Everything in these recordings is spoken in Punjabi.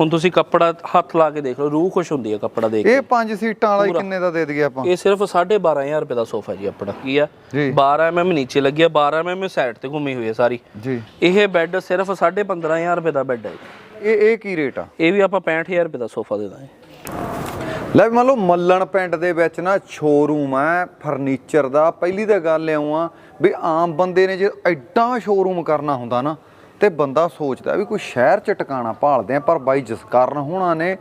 ਹੁਣ ਤੁਸੀਂ ਕੱਪੜਾ ਹੱਥ ਲਾ ਕੇ ਦੇਖ ਲਓ ਰੂਹ ਖੁਸ਼ ਹੁੰਦੀ ਹੈ ਕੱਪੜਾ ਦੇਖ ਕੇ। ਇਹ ਪੰਜ ਸੀਟਾਂ ਵਾਲਾ ਹੀ ਕਿੰਨੇ ਦਾ ਦੇ ਦਈਏ ਆਪਾਂ? ਇਹ ਸਿਰਫ 12500 ਰੁਪਏ ਦਾ ਸੋਫਾ ਜੀ ਆਪਣਾ ਕੀ ਆ? ਜੀ। 12 mm ਨੀਚੇ ਲੱਗਿਆ 12 mm ਸਾਈਡ ਤੇ ਘੁੰਮੀ ਹੋਈ ਹੈ ਸਾਰੀ। ਜੀ। ਇਹ ਬੈੱਡ ਸਿਰਫ 15500 ਰੁਪਏ ਦਾ ਬੈੱਡ ਹੈ। ਇਹ ਇਹ ਕੀ ਰੇਟ ਆ? ਇਹ ਵੀ ਆਪਾਂ 65000 ਰੁਪਏ ਦਾ ਸੋਫਾ ਦੇ ਦਾਂਗੇ। ਲੈ ਮੰਨ ਲਓ ਮੱਲਣ ਪਿੰਡ ਦੇ ਵਿੱਚ ਨਾ ਸ਼ੋਰੂਮ ਹੈ ਫਰਨੀਚਰ ਦਾ। ਪਹਿਲੀ ਤਾਂ ਗੱਲ ਇਉਂ ਆ ਵੀ ਆਮ ਬੰਦੇ ਨੇ ਜੇ ਐਡਾ ਸ਼ੋਰੂਮ ਕਰਨਾ ਹੁੰਦਾ ਨਾ ਤੇ ਬੰਦਾ ਸੋਚਦਾ ਵੀ ਕੋਈ ਸ਼ਹਿਰ 'ਚ ਟਿਕਾਣਾ ਭਾਲਦੇ ਆ ਪਰ ਬਾਈ ਜਸਕਰਨ ਹੋਣਾ ਨੇ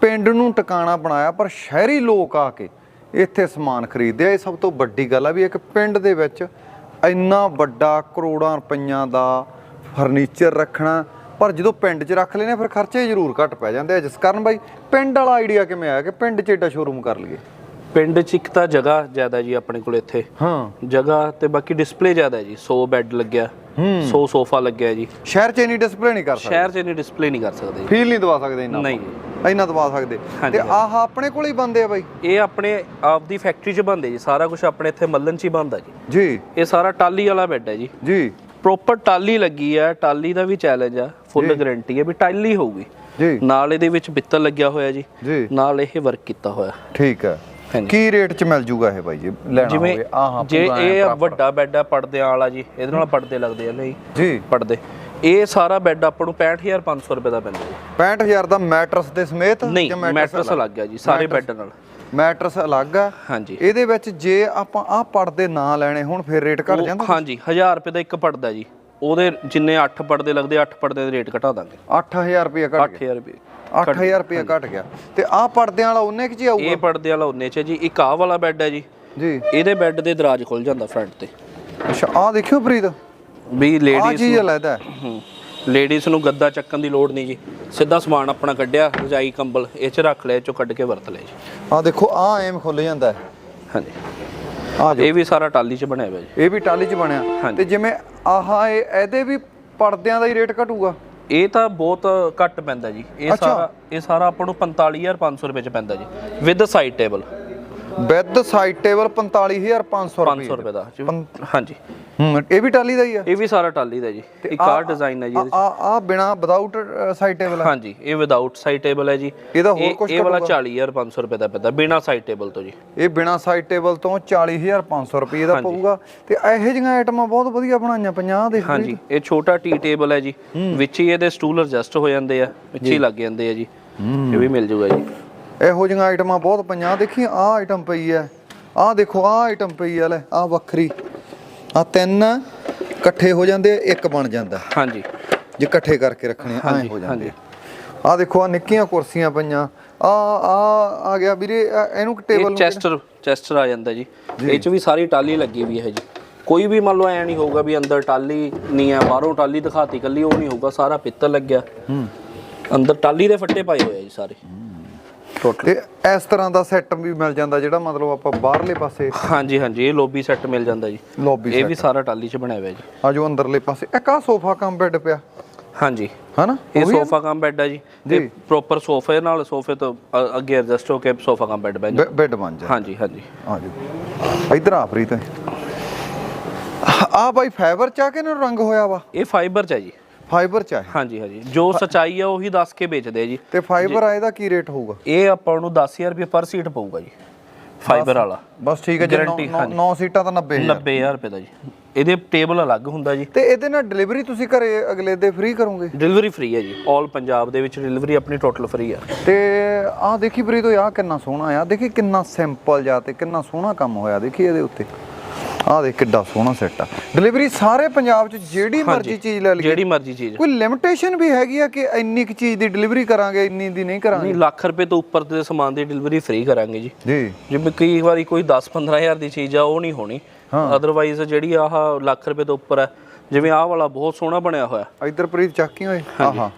ਪਿੰਡ ਨੂੰ ਟਿਕਾਣਾ ਬਣਾਇਆ ਪਰ ਸ਼ਹਿਰੀ ਲੋਕ ਆ ਕੇ ਇੱਥੇ ਸਮਾਨ ਖਰੀਦਦੇ ਆ। ਇਹ ਸਭ ਤੋਂ ਵੱਡੀ ਗੱਲ ਆ ਵੀ ਇੱਕ ਪਿੰਡ ਦੇ ਵਿੱਚ ਇੰਨਾ ਵੱਡਾ ਕਰੋੜਾਂ ਰੁਪਈਆਂ ਦਾ ਫਰਨੀਚਰ ਰੱਖਣਾ ਪਰ ਜਦੋਂ ਪਿੰਡ 'ਚ ਰੱਖ ਲੈਨੇ ਫਿਰ ਖਰਚੇ ਜ਼ਰੂਰ ਘੱਟ ਪੈ ਜਾਂਦੇ ਆ। ਜਿਸ ਕਾਰਨ ਬਾਈ ਪਿੰਡ ਵਾਲਾ ਆਈਡੀਆ ਕਿਵੇਂ ਆਇਆ ਕਿ ਪਿੰਡ 'ਚ ਏਡਾ ਸ਼ੋਰੂਮ ਕਰ ਲਈਏ? ਪਿੰਡ 'ਚ ਇੱਕ ਤਾਂ ਜਗ੍ਹਾ ਜ਼ਿਆਦਾ ਜੀ ਆਪਣੇ ਕੋਲ ਇੱਥੇ। ਹਾਂ। ਜਗ੍ਹਾ ਤੇ ਬਾਕੀ ਡਿਸਪਲੇ ਜ਼ਿਆਦਾ ਜੀ 100 ਬੈੱਡ ਲੱਗਿਆ। 100 ਸੋਫਾ ਲੱਗਿਆ ਜੀ। ਸ਼ਹਿਰ 'ਚ ਇਨੀ ਡਿਸਪਲੇ ਨਹੀਂ ਕਰ ਸਕਦੇ? ਸ਼ਹਿਰ 'ਚ ਇਹਨੇ ਡਿਸਪਲੇ ਨਹੀਂ ਕਰ ਸਕਦੇ ਫੀਲ ਨਹੀਂ ਦਵਾ ਸਕਦੇ ਇੰਨਾ ਨਹੀਂ। ਇੰਨਾ ਦਵਾ ਸਕਦੇ? ਤੇ ਆਹ ਆਪਣੇ ਕੋਲ ਹੀ ਬੰਦੇ ਆ ਬਾਈ? ਇਹ ਆਪਣੇ ਆਪ ਦੀ ਫੈਕਟਰੀ 'ਚ ਬਣਦੇ ਜੀ। ਸਾਰਾ ਕੁਝ ਆਪਣੇ ਇੱਥੇ ਮੱਲਨ 'ਚ ਹੀ ਬਣਦਾ ਜੀ। ਜੀ। ਇਹ ਸਾਰਾ ਟਾਲੀ ਵਾਲਾ ਬੈੱਡ ਹੈ ਜੀ। ਜੀ। ਪ੍ਰੋਪਰ ਟਾਲੀ ਲੱਗੀ ਹੈ ਟਾਲੀ ਦਾ ਵੀ ਚੈਲੰਜ ਆ। ਫੁੱਲ ਗਾਰੰਟੀ ਹੈ ਵੀ ਟਾਲੀ ਹੋਊਗੀ। ਜੀ। ਨਾਲ ਇਹਦੇ ਵਿੱਚ ਪਿੱਤਲ ਲੱਗਿਆ ਹੋਇਆ ਜੀ। ਜੀ। ਨਾਲ ਇਹ ਵਰਕ ਕੀਤਾ ਹੋਇਆ। ਠੀਕ ਹੈ। ਹਾਂਜੀ। ਕੀ ਰੇਟ 'ਚ ਮਿਲ ਜੂਗਾ ਇਹ ਬਾਈ ਜੀ? ਲੈਣਾ ਜਿਵੇਂ ਹੋਵੇ। ਆਹ ਜੇ ਇਹ। ਵੱਡਾ ਬੈੱਡ ਆ ਪਰਦਿਆਂ ਵਾਲਾ ਜੀ ਇਹਦੇ ਨਾਲ ਪਰਦੇ ਲੱਗਦੇ ਆ ਨਹੀਂ ਜੀ। ਪਰਦੇ ਇਹ ਸਾਰਾ ਬੈੱਡ ਆਪਾਂ ਨੂੰ 65500 ਰੁਪਏ ਦਾ ਪੈਂਦਾ ਜੀ। 65000 ਦਾ ਮੈਟਰਸ ਦੇ ਸਮੇਤ ਨਹੀਂ ਮੈਟਰਸ ਲੱਗ ਗਿਆ ਜੀ ਸਾਰੇ ਬੈੱਡ ਨਾਲ। ਮੈਟਰਸ ਅਲੱਗ ਆ। ਹਾਂਜੀ। ਇਹਦੇ ਵਿੱਚ ਜੇ ਆਪਾਂ ਆਹ ਪੜਦੇ ਨਾ ਲੈਣੇ ਹੁਣ ਫਿਰ ਰੇਟ ਘਟ ਜਾਂਦਾ? ਹਾਂਜੀ 1000 ਰੁਪਏ ਦਾ ਇੱਕ ਪਰਦਾ ਜੀ। ਉਹਦੇ ਜਿੰਨੇ 8 ਪਰਦੇ ਲੱਗਦੇ 8 ਪਰਦੇ ਦੇ ਰੇਟ ਘਟਾ ਦਾਂਗੇ। 8000 ਰੁਪਏ ਘਟ ਗਿਆ 8000 ਰੁਪਏ 8000 ਰੁਪਏ ਘਟ ਗਿਆ। ਤੇ ਆਹ ਪਰਦਿਆਂ ਵਾਲਾ ਉਹਨੇ ਕਿ ਜੀ ਆਊਗਾ? ਇਹ ਪਰਦੇ ਵਾਲਾ ਉਹਨੇ ਚ ਜੀ। ਇੱਕ ਆਹ ਵਾਲਾ ਬੈੱਡ ਹੈ ਜੀ। ਜੀ। ਇਹਦੇ ਬੈੱਡ ਦੇ ਦਰਾਜ ਖੁੱਲ ਜਾਂਦਾ ਫਰੰਟ ਤੇ। ਅੱਛਾ ਆਹ ਦੇਖਿਓ ਪ੍ਰੀਤ। ਵੀ ਲੇਡੀਜ਼ ਚੀਜ਼ ਅਲੱਗਾ ਹੈ। ਹੂੰ। ਲੇਡੀਜ਼ ਨੂੰ ਗੱਦਾ ਚੱਕਣ ਦੀ ਲੋੜ ਨਹੀਂ ਜੀ। ਸਿੱਧਾ ਸਮਾਨ ਆਪਣਾ ਕੱਢਿਆ ਰਜਾਈ ਕੰਬਲ ਇਹ ਚ ਰੱਖ ਲਿਆ ਚੋਂ ਕੱਢ ਕੇ ਵਰਤ ਲਿਆ ਜੀ। ਆਹ ਦੇਖੋ ਆਹ ਐਮ ਖੁੱਲ ਜਾਂਦਾ ਹੈ। ਹਾਂਜੀ। ਇਹ ਵੀ ਸਾਰਾ ਟਾਲੀ ਚ ਬਣਿਆ ਹੋਇਆ ਜੀ। ਇਹ ਵੀ ਟਾਲੀ 'ਚ ਬਣਿਆ। ਤੇ ਜਿਵੇਂ ਆਹ ਇਹ ਇਹਦੇ ਵੀ ਪਰਦਿਆਂ ਦਾ ਹੀ ਰੇਟ ਘਟੂਗਾ? ਇਹ ਤਾਂ ਬਹੁਤ ਘੱਟ ਪੈਂਦਾ ਜੀ। ਇਹ। ਸਾਰਾ ਇਹ ਸਾਰਾ ਆਪਾਂ ਨੂੰ 45500 ਰੁਪਏ ਚ ਪੈਂਦਾ ਜੀ। With side table with side table 45500 ਰੁਪਏ 500 ਰੁਪਏ ਦਾ ਜੀ। ਹਾਂਜੀ। ਹੂੰ ਇਹ ਵੀ ਟਾਲੀ ਦਾ ਹੀ ਆ? ਇਹ ਵੀ ਸਾਰਾ ਟਾਲੀ ਦਾ ਜੀ। ਇੱਕ ਆਹ ਡਿਜ਼ਾਈਨ ਹੈ ਜੀ ਇਹਦੇ 'ਚ। ਆ ਆ ਬਿਨਾ ਵਿਦਆਊਟ ਸਾਈਡ ਟੇਬਲ ਹਾਂਜੀ ਇਹ ਵਿਦਆਊਟ ਸਾਈਡ ਟੇਬਲ ਹੈ ਜੀ। ਇਹਦਾ ਹੋਰ ਇਹ- ਕੁਛ ਇਹ ਵਾਲਾ ਘਟੂਗਾ? 40500 ਰੁਪਏ ਦਾ ਪੈਂਦਾ ਬਿਨਾ ਸਾਈਡ ਟੇਬਲ ਤੋਂ ਜੀ। ਇਹ ਬਿਨਾ ਸਾਈਡ ਟੇਬਲ ਤੋਂ 40500 ਰੁਪਏ ਦਾ ਪਊਗਾ। ਤੇ ਇਹੋ ਜਿਹੀਆਂ ਆਈਟਮਾਂ ਬਹੁਤ ਵਧੀਆ ਬਣਾਈਆਂ ਪਈਆਂ ਆਹ ਦੇਖ ਹਾਂਜੀ ਇਹ ਛੋਟਾ ਟੀ ਟੇਬਲ ਹੈ ਜੀ। ਵਿੱਚ ਹੀ ਇਹਦੇ ਸਟੂਲ ਐਡਜਸਟ ਹੋ ਜਾਂਦੇ ਆ ਵਿੱਚ ਹੀ ਲੱਗ ਜਾਂਦੇ ਆ ਜੀ। ਇਹ ਵੀ ਮਿਲ ਜੂਗਾ ਜੀ। ਇਹੋ ਜਿਹੀਆਂ ਆਈਟਮਾਂ ਬਹੁਤ ਪਈਆਂ। ਦੇਖੀ ਆਹ ਆਈਟਮ ਪਈ ਹੈ। ਆਹ ਦੇਖੋ ਆਹ ਆਈਟਮ ਪਈ ਹੈ। ਲੈ ਆਹ ਵੱਖਰੀ। ਆ ਤਿੰਨ ਇਕੱਠੇ ਹੋ ਜਾਂਦੇ ਇੱਕ ਬਣ ਜਾਂਦਾ। ਹਾਂਜੀ। ਜੇ ਇਕੱਠੇ ਕਰਕੇ ਰੱਖਣੇ ਐ ਹੋ ਜਾਂਦੇ। ਆਹ ਦੇਖੋ ਆ ਨਿੱਕੀਆਂ ਕੁਰਸੀਆਂ ਪਈਆਂ। ਆ ਆ ਆ ਗਿਆ ਵੀਰੇ ਇਹਨੂੰ ਟੇਬਲ ਚੈਸਟਰ ਚੈਸਟਰ ਆ ਜਾਂਦਾ ਜੀ। ਇਹ ਚ ਵੀ ਸਾਰੀ ਟਾਲੀ ਲੱਗੀ ਵੀ ਹੈ ਜੀ। ਕੋਈ ਵੀ ਮੰਨ ਲਓ ਐ ਨਹੀਂ ਹੋਊਗਾ ਵੀ ਅੰਦਰ ਟਾਲੀ ਨਹੀਂ ਹੈ ਬਾਹਰੋਂ ਟਾਲੀ ਦਿਖਾਤੀ ਕੱਲੀ ਉਹ ਨਹੀਂ ਹੋਊਗਾ ਸਾਰਾ ਪਿੱਤਲ ਲੱਗਿਆ। ਹੂੰ। ਅੰਦਰ ਟਾਲੀ ਦੇ ਫੱਟੇ ਪਾਏ ਹੋਏ ਆ ਜੀ ਸਾਰੇ। ਤੇ ਇਸ ਤਰ੍ਹਾਂ ਦਾ ਸੈੱਟ ਵੀ ਮਿਲ ਜਾਂਦਾ ਜਿਹੜਾ ਮਤਲਬ ਆਪਾਂ ਬਾਹਰਲੇ ਪਾਸੇ ਹਾਂਜੀ ਹਾਂਜੀ ਇਹ ਲੋਬੀ ਸੈੱਟ ਮਿਲ ਜਾਂਦਾ ਜੀ। ਲੌਬੀ ਇਹ ਵੀ ਸਾਰਾ ਟਾਲੀ ਚ ਬਣਿਆ ਹੋਇਆ ਜੀ। ਆ ਜੋ ਅੰਦਰਲੇ ਪਾਸੇ। ਇੱਕ ਆ ਸੋਫਾ ਕਮ ਬੈੱਡ ਪਿਆ। ਹਾਂਜੀ। ਹਨਾ? ਇਹ ਸੋਫਾ ਕਮ ਬੈੱਡ ਹੈ ਜੀ। ਤੇ ਪ੍ਰੋਪਰ ਸੋਫੇ ਨਾਲ ਸੋਫੇ ਤੋਂ ਅੱਗੇ ਐਡਜਸਟ ਹੋ ਕੇ ਸੋਫਾ ਕਮ ਬੈੱਡ ਬਣ ਜਾਂਦਾ। ਬੈੱਡ ਬਣ ਜਾ ਹਾਂਜੀ ਹਾਂਜੀ। ਆ ਜੋ। ਇੱਧਰ ਆ ਪ੍ਰੀਤ। ਆ ਬਾਈ ਫਾਈਬਰ ਚ ਆ ਕੇ ਨਾ ਰੰਗ ਹੋਇਆ ਵਾ? ਇਹ ਫਾਈਬਰ ਚ ਹੈ ਜੀ। ਫਾਈਬਰ ਚ ਆ ਇਹ। ਹਾਂਜੀ ਹਾਂਜੀ। ਜੋ ਸਚਾਈ ਹੈ ਉਹੀ ਦੱਸ ਕੇ ਵੇਚਦੇ ਆ ਜੀ। ਤੇ ਫਾਈਬਰ ਆ ਇਹਦਾ ਕੀ ਰੇਟ ਹੋਊਗਾ? ਇਹ ਆਪਾਂ ਨੂੰ 10000 ਰੁਪਏ ਪਰ ਸੀਟ ਪਊਗਾ ਜੀ ਫਾਈਬਰ ਵਾਲਾ। ਬਸ ਠੀਕ ਹੈ ਜੇ Guarantee, ਹਾਂਜੀ। 9 ਸੀਟਾਂ ਤਾਂ 90 90000 ਰੁਪਏ ਦਾ ਜੀ। ਇਹਦੇ ਟੇਬਲ ਅਲੱਗ ਹੁੰਦਾ ਜੀ। ਤੇ ਇਹਦੇ ਨਾਲ ਡਿਲੀਵਰੀ ਤੁਸੀਂ ਘਰੇ ਅਗਲੇ ਦੇ ਫ੍ਰੀ ਕਰੋਗੇ? ਡਿਲੀਵਰੀ ਫ੍ਰੀ ਹੈ ਜੀ। 올 ਪੰਜਾਬ ਦੇ ਵਿੱਚ ਡਿਲੀਵਰੀ ਆਪਣੀ ਟੋਟਲ ਫ੍ਰੀ ਆ। ਤੇ ਆਹ ਦੇਖੀ ਪ੍ਰੀਤ ਆ ਕਿੰਨਾ ਸੋਹਣਾ ਆ। ਦੇਖੀ ਕਿੰਨਾ ਸਿੰਪਲ ਜਾ ਤੇ ਕਿੰਨਾ ਸੋਹਣਾ ਕੰਮ ਹੋਇਆ। ਦੇਖੀ ਇਹਦੇ ਉੱਤੇ। ਆਹ ਦੇਖ ਕਿੱਡਾ ਸੋਹਣਾ ਸੈੱਟ ਆ। ਡਿਲੀਵਰੀ ਸਾਰੇ ਪੰਜਾਬ 'ਚ ਜਿਹੜੀ ਮਰਜ਼ੀ ਚੀਜ਼ ਲੈ ਲਈਏ। ਜਿਹੜੀ ਮਰਜ਼ੀ ਚੀਜ਼। ਕੋਈ ਲਿਮਿਟੇਸ਼ਨ ਵੀ ਹੈਗੀ ਆ ਕਿ ਇੰਨੀ ਕੁ ਚੀਜ਼ ਦੀ ਡਿਲੀਵਰੀ ਕਰਾਂਗੇ ਇੰਨੀ ਦੀ ਨਹੀਂ ਕਰਾਂਗੇ? ਨਹੀਂ ਲੱਖ ਰੁਪਏ ਤੋਂ ਉੱਪਰ ਦੇ ਸਮਾਨ ਦੀ ਡਿਲੀਵਰੀ ਫ੍ਰੀ ਕਰਾਂਗੇ ਜੀ। ਜੀ। ਜਿਵੇਂ ਕਈ ਵਾਰੀ ਕੋਈ 10-15000 ਦੀ ਚੀਜ਼ ਆ ਉਹ ਨਹੀਂ ਹੋਣੀ। ਅਦਰਵਾਈਜ਼ ਜਿਹੜੀ ਆਹ ਲੱਖ ਰੁਪਏ ਤੋਂ ਉੱਪਰ ਹੈ ਜਿਵੇਂ ਆਹ ਵਾਲਾ ਬਹੁਤ ਸੋਹਣਾ ਬਣਿਆ ਹੋਇਆ। ਇੱਧਰ ਪ੍ਰੀਤ ਚੱਕੀ ਹੋਏ ਆਹਾ।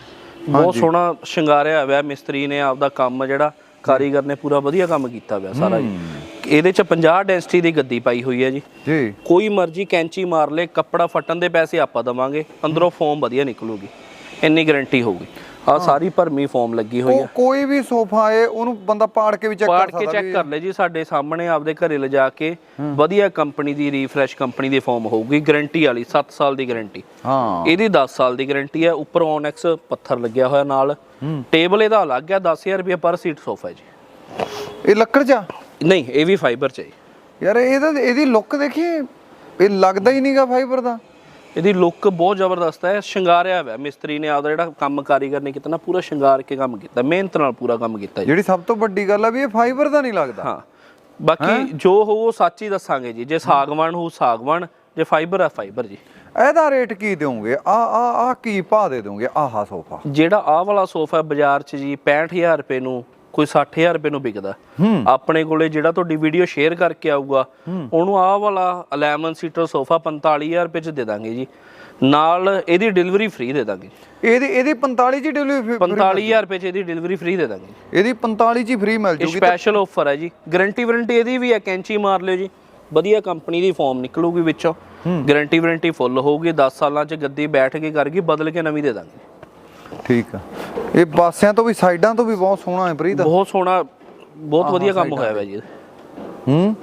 ਬਹੁਤ ਸੋਹਣਾ ਸ਼ਿੰਗਾਰਿਆ ਹੋਇਆ ਮਿਸਤਰੀ ਨੇ ਆਪਦਾ ਕੰਮ ਜਿਹੜਾ ਕਾਰੀਗਰ ਨੇ ਪੂਰਾ ਵਧੀਆ ਕੰਮ ਕੀਤਾ ਹੋਇਆ ਸਾਰਾ ਜੀ। ਇਹਦੇ ਚ 50 ਡੈਂਸਿਟੀ ਦੀ ਗੱਦੀ ਪਾਈ ਹੋਈ ਹੈ ਜੀ। ਜੀ। ਕੋਈ ਮਰਜ਼ੀ ਕੈਂਚੀ ਮਾਰ ਲੇ ਕੱਪੜਾ ਫਟਣ ਦੇ ਪੈਸੇ ਆਪਾਂ ਦਵਾਂਗੇ ਅੰਦਰੋਂ ਫੋਮ ਵਧੀਆ ਨਿਕਲੂਗੀ ਇੰਨੀ ਗਾਰੰਟੀ ਹੋਊਗੀ। ਆ ਸਾਰੀ ਭਰਮੀ ਫੋਮ ਲੱਗੀ ਹੋਈ ਆ। ਕੋਈ ਵੀ ਸੋਫਾ ਏ ਉਹਨੂੰ ਬੰਦਾ ਪਾੜ ਕੇ ਵੀ ਚੈੱਕ ਪਾੜ ਕਰ ਕੇ ਸਕਦਾ ਚੈੱਕ ਕਰ ਲੈ ਜੀ ਸਾਡੇ ਸਾਹਮਣੇ ਆਪਦੇ ਘਰੇ ਲਿਜਾ ਕੇ ਵਧੀਆ ਕੰਪਨੀ ਦੀ ਰੀਫਰੈਸ਼ ਕੰਪਨੀ ਦੀ ਫੋਮ ਹੋਊਗੀ ਗਾਰੰਟੀ ਵਾਲੀ 7 ਸਾਲ ਦੀ ਗਾਰੰਟੀ ਹਾਂ। ਇਹਦੀ 10 ਸਾਲ ਦੀ ਗਾਰੰਟੀ ਹੈ ਉੱਪਰ ਓਨੈਕਸ ਪੱਥਰ ਲੱਗਿਆ ਹੋਇਆ ਨਾਲ। ਟੇਬਲ ਇਹਦਾ ਅਲੱਗ ਹੈ 10000 ਰੁਪਏ ਪਰ ਸੀਟ ਸੋਫਾ ਹੈ ਜੀ। ਇਹ ਲੱਕੜ ਆ? ਨਹੀਂ ਇਹ ਵੀ ਫਾਈਬਰ ਚ ਹੈ। ਯਾਰ ਇਹਦਾ ਇਹਦੀ ਲੁੱਕ ਦੇਖੀ ਇਹ ਲੱਗਦਾ ਹੀ ਨਹੀਂਗਾ ਫਾਈਬਰ ਦਾ। ਇਹਦੀ ਲੁੱਕ ਬਹੁਤ ਜ਼ਬਰਦਸਤ ਹੈ ਸ਼ਿੰਗਾਰਿਆ ਹੋਇਆ। ਮਿਸਤਰੀ ਨੇ ਆਪਦਾ ਜਿਹੜਾ ਕੰਮ ਕਾਰੀਗਰ ਨੇ ਕੀਤਾ ਨਾ ਪੂਰਾ ਸ਼ਿੰਗਾਰ ਕੇ ਕੰਮ ਕੀਤਾ ਮਿਹਨਤ ਨਾਲ ਪੂਰਾ ਕੰਮ ਕੀਤਾ ਜੀ। ਜਿਹੜੀ ਸਭ ਤੋਂ ਵੱਡੀ ਗੱਲ ਆ ਵੀ ਇਹ ਫਾਈਬਰ ਦਾ ਨਹੀਂ ਲੱਗਦਾ। ਹਾਂ ਬਾਕੀ ਜੋ ਹੋ ਉਹ ਸੱਚ ਹੀ ਦੱਸਾਂਗੇ ਜੀ। ਜੇ ਸਾਗਵਾਨ ਹੋ ਸਾਗਵਾਨ ਜੇ ਫਾਈਬਰ ਆ ਫਾਈਬਰ ਜੀ। ਇਹਦਾ ਰੇਟ ਕੀ ਦਿਓਗੇ? ਆ ਆ ਆ ਕੀ ਭਾਅ ਦੇ ਦੋਗੇ ਆਹਾ ਸੋਫਾ। ਜਿਹੜਾ ਆਹ ਵਾਲਾ ਸੋਫਾ ਬਾਜ਼ਾਰ 'ਚ ਜੀ 65000 ਰੁਪਏ ਨੂੰ ਕੋਈ 60000 ਰੁਪਏ ਨੂੰ ਵਿਕਦਾ। ਆਪਣੇ ਕੋਲੇ ਜਿਹੜਾ ਤੁਹਾਡੀ ਵੀਡੀਓ ਸ਼ੇਅਰ ਕਰਕੇ ਆਊਗਾ ਉਹਨੂੰ ਆਹ ਵਾਲਾ 11 ਸੀਟਰ ਸੋਫਾ 45000 ਰੁਪਏ 'ਚ ਦੇ ਦਾਂਗੇ ਜੀ। ਨਾਲ ਇਹਦੀ ਡਿਲੀਵਰੀ ਫ੍ਰੀ ਦੇ ਦਾਂਗੇ। ਇਹਦੀ ਇਹਦੀ 45 ਜੀ। ਡਿਲੀਵਰੀ 45000 ਰੁਪਏ 'ਚ ਇਹਦੀ ਡਿਲੀਵਰੀ ਫ੍ਰੀ ਦੇ ਦਾਂਗੇ। ਇਹਦੀ 45 ਜੀ ਫ੍ਰੀ ਮਿਲ ਜੂਗੀ। ਸਪੈਸ਼ਲ ਆਫਰ ਹੈ ਜੀ। ਗਾਰੰਟੀ ਵਾਰੰਟੀ ਇਹਦੀ ਵੀ ਹੈ ਕੈਂਚੀ ਮਾਰ ਲਿਓ ਜੀ। ਵਧੀਆ ਕੰਪਨੀ ਦੀ ਫਾਰਮ ਨਿਕਲੂਗੀ ਵਿੱਚੋਂ। ਗਾਰੰਟੀ ਵਾਰੰਟੀ ਫੁੱਲ ਹੋਊਗੀ 10 ਸਾਲਾਂ 'ਚ ਗੱਦੀ ਬੈਠ ਕੇ ਕਰ ਗਈ ਬਦਲ ਕੇ ਨਵੀਂ ਦੇ ਦਾਂਗੇ। ਠੀਕ ਆ। ਇਹ ਪਾਸਿਆਂ ਤੋਂ ਵੀ ਸਾਈਡਾਂ ਤੋਂ ਵੀ ਬਹੁਤ ਸੋਹਣਾ ਹੈ ਪ੍ਰੀਤ। ਬਹੁਤ ਸੋਹਣਾ ਬਹੁਤ ਵਧੀਆ ਕੰਮ ਹੋਇਆ ਹੋਇਆ ਜੀ। ਹੂੰ?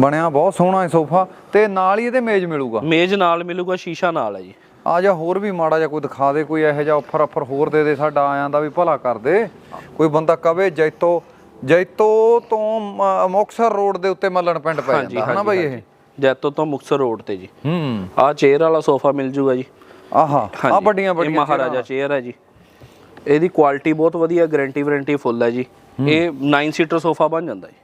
ਬਣਿਆ ਬਹੁਤ ਸੋਹਣਾ ਹੈ ਸੋਫਾ। ਤੇ ਨਾਲ ਹੀ ਇਹਦੇ ਮੇਜ਼ ਮਿਲੂਗਾ। ਮੇਜ਼ ਨਾਲ ਮਿਲੂਗਾ ਸ਼ੀਸ਼ਾ ਨਾਲ ਹੈ ਜੀ। ਆ ਜਾ ਹੋਰ ਵੀ ਮਾੜਾ ਜਿਹਾ ਕੋਈ ਦਿਖਾ ਦੇ ਕੋਈ ਇਹੋ ਜਿਹਾ ਆਫਰ ਆਫਰ ਹੋਰ ਦੇ ਦੇ ਸਾਡਾ ਆਇਆਂ ਦਾ ਵੀ ਭਲਾ ਕਰ ਦੇ। ਕੋਈ ਬੰਦਾ ਕਵੇ ਜੈਤੋ ਜੈਤੋ ਤੋਂ ਮ- ਮੁਕਤਸਰ ਰੋਡ ਦੇ ਉੱਤੇ ਮੱਲਣ ਪਿੰਡ ਪੈ ਜਾਂਦਾ ਹਨਾ ਬਾਈ ਇਹ? ਜੈਤੋ ਤੋਂ ਮੁਕਤਸਰ ਰੋਡ ਤੇ ਜੀ। ਹੂੰ। ਆਹ ਚੇਅਰ ਵਾਲਾ ਸੋਫਾ ਮਿਲ ਜੂਗਾ ਜੀ। ਆਹਾ ਆ ਹਾਂਜੀ, ਵੱਡੀਆਂ ਇਹ ਵੱਡੀਆਂ ਮਹਾਰਾਜਾ ਚੇਅਰ ਹੈ ਜੀ। ਇਹਦੀ ਕੁਆਲਿਟੀ ਬਹੁਤ ਵਧੀਆ ਗਾਰੰਟੀ ਵਾਰੰਟੀ ਫੁੱਲ ਹੈ ਜੀ। ਇਹ 9 ਸੀਟਰ ਸੋਫਾ ਬਣ ਜਾਂਦਾ ਜੀ।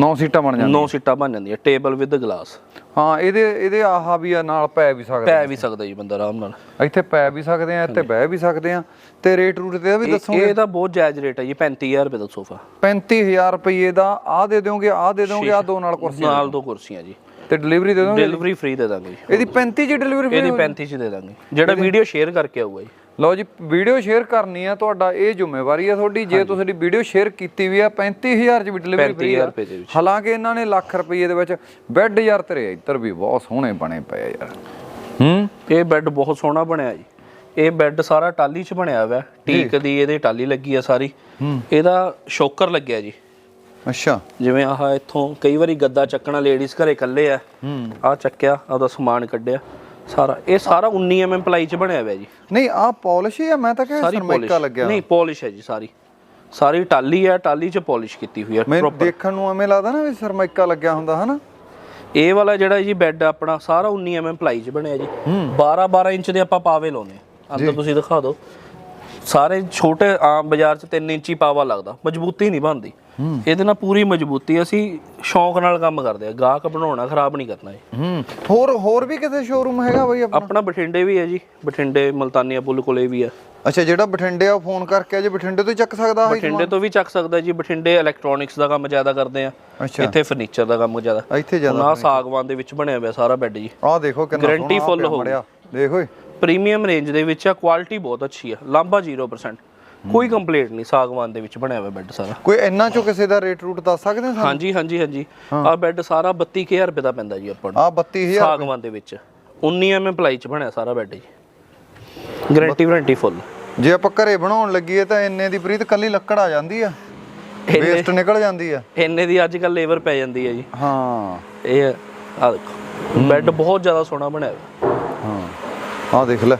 9 ਸੀਟਾਂ ਬਣ ਜਾਂਦੀਆਂ। 9 ਸੀਟਾਂ ਬਣ ਜਾਂਦੀਆਂ ਟੇਬਲ ਵਿਦ ਗਲਾਸ ਹਾਂ ਇਹਦੇ ਇਹਦੇ ਆਹਾ ਵੀ ਆ ਨਾਲ ਪੈ ਵੀ ਸਕਦੇ। ਪੈ ਵੀ ਸਕਦਾ ਜੀ ਬੰਦਾ ਆਰਾਮ ਨਾਲ। ਇੱਥੇ ਪੈ ਵੀ ਸਕਦੇ ਆ ਇੱਥੇ ਬਹਿ ਵੀ ਸਕਦੇ ਆ। ਤੇ ਰੇਟ ਰੂਟ ਤੇ ਵੀ ਦੱਸੋ ਇਹ ਤਾਂ ਬਹੁਤ ਜਾਇਜ਼ ਰੇਟ ਹੈ ਜੀ 35000 ਰੁਪਏ ਦਾ ਸੋਫਾ 35000 ਰੁਪਏ ਦਾ ਆ ਦੇ ਦਿਓਗੇ ਆ ਦੇ ਦਿਓਗੇ ਆ ਦੋ ਨਾਲ ਕੁਰਸੀ ਨਾਲ ਦੋ ਕੁਰਸੀਆਂ ਜੀ। ਤੇ ਡਿਲੀਵਰੀ ਦੇ ਦੋਗੇ? ਡਿਲੀਵਰੀ ਫ੍ਰੀ ਦੇ ਦਾਂਗੇ ਜੀ। ਇਹਦੀ 35 ਜੀ ਡਿਲੀਵਰੀ ਇਹਦੀ 35 ਚ ਦੇ ਦਾਂਗੇ। ਜਿਹੜਾ ਵੀਡੀਓ ਸ਼ੇਅਰ ਕਰਕੇ ਆਊਗਾ ਜੀ। ਲਓ ਜੀ ਵੀਡੀਓ ਸ਼ੇਅਰ ਕਰਨੀ ਆ ਤੁਹਾਡਾ ਇਹ ਜ਼ਿੰਮੇਵਾਰੀ ਆ ਤੁਹਾਡੀ। ਜੇ ਤੁਸੀਂ ਵੀਡੀਓ ਸ਼ੇਅਰ ਕੀਤੀ ਵੀ ਆ 35000 ਚ ਵੀ ਡਿਲੀਵਰੀ ਫ੍ਰੀ 35000 ਆ ਰੁਪਏ ਦੇ ਵਿੱਚ। ਹਾਲਾਂਕਿ ਇਹਨਾਂ ਨੇ ਲੱਖ ਰੁਪਏ ਦੇ ਵਿੱਚ ਬੈੱਡ ਯਾਰ ਤੇਰੇ ਇੱਧਰ ਵੀ ਬਹੁਤ ਸੋਹਣੇ ਬਣੇ ਪਏ ਆ ਯਾਰ। ਹੂੰ? ਇਹ ਬੈੱਡ ਬਹੁਤ ਸੋਹਣਾ ਬਣਿਆ ਜੀ। ਇਹ ਬੈੱਡ ਸਾਰਾ ਟਾਲੀ 'ਚ ਬਣਿਆ ਹੋਇਆ। ਹੈ। ਟੀਕ ਦੀ ਇਹਦੇ ਟਾਲੀ ਲੱਗੀ ਆ ਸਾਰੀ। ਇਹਦਾ ਸ਼ੋਕਰ ਲੱਗਿਆ ਜੀ। ਅੱਛਾ। ਜਿਵੇਂ ਆਹ ਇੱਥੋਂ ਕਈ ਵਾਰੀ ਗੱਦਾ ਚੱਕਣਾ ਲੇਡੀਜ਼ ਘਰੇ ਇਕੱਲੇ ਆ ਹੂੰ। ਆਹ ਚੱਕਿਆ ਉਹਦਾ ਸਮਾਨ ਕੱਢਿਆ ਸਾਰਾ ਇਹ ਸਾਰਾ 19 mm ਪਲਾਈ 'ਚ ਬਣਿਆ ਹੋਇਆ ਜੀ। ਨਹੀਂ ਆ ਪਾਲਿਸ਼ ਹੀ ਆ ਮੈਂ ਤਾਂ ਕਿ ਸਾਰੀ ਸਰਮਾਈਕਾ ਲੱਗਿਆ ਨਹੀਂ ਪਾਲਿਸ਼ ਹੈ ਜੀ ਸਾਰੀ। ਸਾਰੀ ਟਾਲੀ ਹੈ ਟਾਲੀ 'ਚ ਪਾਲਿਸ਼ ਕੀਤੀ ਹੋਈ ਹੈ ਮੈਨੂੰ ਦੇਖਣ ਨੂੰ ਐਵੇਂ ਲੱਗਦਾ ਨਾ ਵੀ ਸਰਮਾਈਕਾ ਲੱਗਿਆ ਹੁੰਦਾ ਹਨਾ? ਇਹ ਵਾਲਾ ਜਿਹੜਾ ਜੀ ਬੈੱਡ ਆਪਣਾ ਸਾਰਾ 19 mm ਪਲਾਈ 'ਚ ਬਣਿਆ ਜੀ। 12 12 ਇੰਚ ਦੇ ਆਪਾਂ ਪਾਵੇ ਲਾਉਨੇ ਅੰਦਰ ਤੁਸੀਂ ਦਿਖਾ ਦਿਓ। ਸਾਰੇ ਛੋਟੇ ਆਮ ਬਾਜ਼ਾਰ 'ਚ 3 ਇੰਚੀ ਪਾਵਾ ਲੱਗਦਾ ਮਜ਼ਬੂਤੀ ਨਹੀਂ ਬਣਦੀ। ਇਹਦੇ ਨਾਲ ਪੂਰੀ ਮਜ਼ਬੂਤੀ ਅਸੀਂ ਸ਼ੌਂਕ ਨਾਲ ਕੰਮ ਕਰਦੇ ਆ ਗਾਹਕ ਬਣਾਉਣਾ ਖਰਾਬ ਨਹੀਂ ਕਰਨਾ ਇਹ। ਹੂੰ ਹੋਰ ਹੋਰ ਵੀ ਕਿਤੇ ਸ਼ੋਰੂਮ ਹੈਗਾ ਬਈ ਆਪਣਾ? ਆਪਣਾ ਬਠਿੰਡੇ ਵੀ ਹੈ ਜੀ ਬਠਿੰਡੇ ਮਲਤਾਨੀਆ ਪੁੱਲ ਕੋਲੇ ਵੀ ਹੈ ਅੱਛਾ ਜਿਹੜਾ ਬਠਿੰਡੇ ਆ ਫੋਨ ਕਰਕੇ ਜੇ ਬਠਿੰਡੇ ਤੋਂ ਹੀ ਚੱਕ ਸਕਦਾ ਹੈ ਬਠਿੰਡੇ ਤੋਂ ਵੀ ਚੱਕ ਸਕਦਾ ਜੀ ਬਠਿੰਡੇ ਇਲੈਕਟ੍ਰੋਨਿਕਸ ਦਾ ਕੰਮ ਜ਼ਿਆਦਾ ਕਰਦੇ ਆ ਇੱਥੇ ਫਰਨੀਚਰ ਦਾ ਕੰਮ ਜ਼ਿਆਦਾ। ਇੱਥੇ ਜ਼ਿਆਦਾ ਨਾ ਸਾਗਵਾਨ ਦੇ ਵਿੱਚ ਬਣਿਆ ਹੋਇਆ ਸਾਰਾ ਬੈੱਡ ਜੀ। ਆਹ ਦੇਖੋ ਕਿੰਨਾ ਪਿਆ ਹੋਊ। ਮੜਿਆ। ਦੇਖ ਪ੍ਰੀਮੀਅਮ ਰੇਂਜ ਦੇ ਵਿੱਚ ਆ ਕੁਆਲਿਟੀ ਬਹੁਤ ਅੱਛੀ ਆ ਲਾਂਬਾ 0% ਕੋਈ ਕੰਪਲੇਂਟ ਨਹੀਂ ਸਾਗਵਾਨ ਦੇ ਵਿੱਚ ਬਣਿਆ ਹੋਇਆ ਬੈੱਡ ਸਾਰਾ। ਕੋਈ ਇੰਨਾ ਚੋਂ ਕਿਸੇ ਦਾ ਰੇਟ ਰੂਟ ਦੱਸ ਸਕਦੇ ਹਾਂ ਹਾਂਜੀ ਹਾਂਜੀ ਹਾਂਜੀ। ਆ ਬੈੱਡ ਸਾਰਾ 32000 ਰੁਪਏ ਦਾ ਪੈਂਦਾ ਜੀ ਆਪਾਂ ਨੂੰ। ਆ 32000 ਸਾਗਵਾਨ ਦੇ ਵਿੱਚ। 19 ਐਮਐਮ ਪਲਾਈ ਚ ਬਣਿਆ ਸਾਰਾ ਬੈੱਡ ਜੀ। ਗਾਰੰਟੀ ਵਾਰੰਟੀ ਫੁੱਲ ਜੇ ਆਪਾਂ ਘਰੇ ਬਣਾਉਣ ਲੱਗੀਏ ਤਾਂ ਇੰਨੇ ਦੀ ਪ੍ਰੀਤ ਕੱਲੀ ਲੱਕੜ ਆ ਜਾਂਦੀ ਆ। ਵੇਸਟ ਨਿਕਲ ਜਾਂਦੀ ਆ। ਇੰਨੇ ਦੀ ਅੱਜ ਕੱਲ ਲੇਬਰ ਪੈ ਜਾਂਦੀ ਹੈ ਜੀ। ਹਾਂ। ਇਹ ਆ ਦੇਖੋ। ਬੈੱਡ ਬਹੁਤ ਜ਼ਿਆਦਾ ਸੋਹਣਾ ਬਣਿਆ ਹੋਇਆ। ਹਾਂ ਆ ਦੇਖ ਲੈ।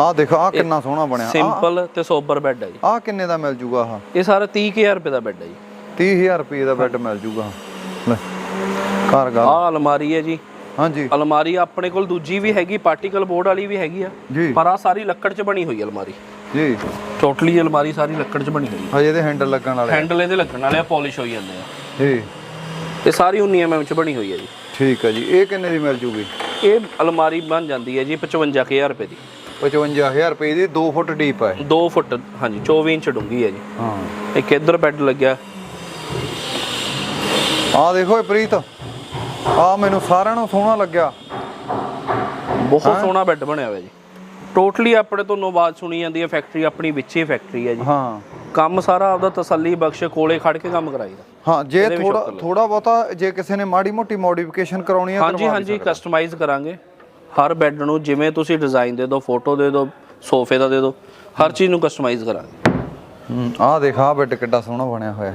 ਆ ਦੇਖ ਆ ਕਿੰਨਾ ਸੋਹਣਾ ਬਣਿਆ। ਸਿੰਪਲ ਤੇ ਸੋਬਰ ਬੈੱਡ ਹੈ ਜੀ। ਆ ਕਿੰਨੇ ਦਾ ਮਿਲ ਜੂਗਾ ਆਹ? ਇਹ ਸਾਰਾ 30000 ਰੁਪਏ ਦਾ ਬੈੱਡ ਹੈ ਜੀ। 30000 ਰੁਪਏ ਦਾ ਬੈੱਡ ਮਿਲ ਜੂਗਾ ਲੈ ਘਰ ਗੱਲ ਆਹ ਅਲਮਾਰੀ ਹੈ ਜੀ। ਹਾਂਜੀ। ਅਲਮਾਰੀ ਆਪਣੇ ਕੋਲ ਦੂਜੀ ਵੀ ਹੈਗੀ ਪਾਰਟੀਕਲ ਬੋਰਡ ਵਾਲੀ ਵੀ ਹੈਗੀ ਆ। ਪਰ ਆ ਸਾਰੀ ਲੱਕੜ 'ਚ ਬਣੀ ਹੋਈ ਅਲਮਾਰੀ। ਜੀ। ਟੋਟਲੀ ਅਲਮਾਰੀ ਸਾਰੀ ਲੱਕੜ 'ਚ ਬਣੀ ਹੋਈ ਹੈ ਹਜੇ ਇਹਦੇ ਹੈਂਡਲ ਲੱਗਣ ਵਾਲੇ ਹੈਂਡਲ ਇਹਦੇ ਲੱਗਣ ਵਾਲੇ ਆ ਪਾਲਿਸ਼ ਹੋਈ ਜਾਂਦੇ ਆ। ਜੀ। ਇਹ ਸਾਰੀ 19 mm 'ਚ ਬਣੀ ਹੋਈ ਹੈ ਜੀ। ਠੀਕ ਹੈ ਜੀ ਇਹ ਕਿੰਨੇ ਦੀ ਮਿਲ ਜੂਗੀ? ਇਹ ਅਲਮਾਰੀ ਬਣ ਜਾਂਦੀ ਹੈ ਜੀ 55000 ਰੁਪਏ ਦੀ। 55000 ਰੁਪਏ ਦੀ 2 ਫੁੱਟ ਡੀਪ ਹੈ 2 ਫੁੱਟ ਹਾਂਜੀ 24 ਇੰਚ ਡੂੰਘੀ ਹੈ ਜੀ। ਹਾਂ। ਇੱਕ ਇੱਧਰ ਬੈੱਡ ਲੱਗਿਆ। ਆ ਦੇਖੋ ਇਹ ਪ੍ਰੀਤ ਆ ਮੈਨੂੰ ਸਾਰਿਆਂ ਨੂੰ ਸੋਹਣਾ ਲੱਗਿਆ। ਬਹੁਤ ਸੋਹਣਾ ਬੈੱਡ ਬਣਿਆ ਹੋਇਆ ਜੀ। ਟੋਟਲੀ ਆਪਣੇ ਤੋਂ ਆਵਾਜ਼ ਸੁਣੀ ਜਾਂਦੀ ਹੈ ਫੈਕਟਰੀ ਆਪਣੀ ਵਿੱਚ ਹੀ ਫੈਕਟਰੀ ਹੈ ਜੀ। ਹਾਂ। ਕੰਮ ਸਾਰਾ ਆਪਦਾ ਤਸੱਲੀ ਬਖਸ਼ ਕੋਲੇ ਖੜ ਕੇ ਕੰਮ ਕਰਾਈਦਾ ਹਾਂ ਜੇ ਥੋੜਾ ਥੋੜਾ ਬਹੁਤਾ ਜੇ ਕਿਸੇ ਨੇ ਮਾੜੀ ਮੋਟੀ ਮੋਡੀਫਿਕੇਸ਼ਨ ਕਰਾਉਣੀ ਆ ਹਾਂਜੀ ਹਾਂਜੀ ਕਸਟਮਾਈਜ਼ ਕਰਾਂਗੇ। ਹਰ ਬੈੱਡ ਨੂੰ ਜਿਵੇਂ ਤੁਸੀਂ ਡਿਜ਼ਾਈਨ ਦੇ ਦਿਓ ਫੋਟੋ ਦੇ ਦਿਓ ਸੋਫੇ ਦਾ ਦੇ ਦਿਓ ਹਰ ਚੀਜ਼ ਨੂੰ ਕਸਟਮਾਈਜ਼ ਕਰਾਂਗੇ। ਹੂੰ ਆਹ ਦੇਖ ਆਹ ਬੈੱਡ ਕਿੱਡਾ ਸੋਹਣਾ ਬਣਿਆ ਹੋਇਆ।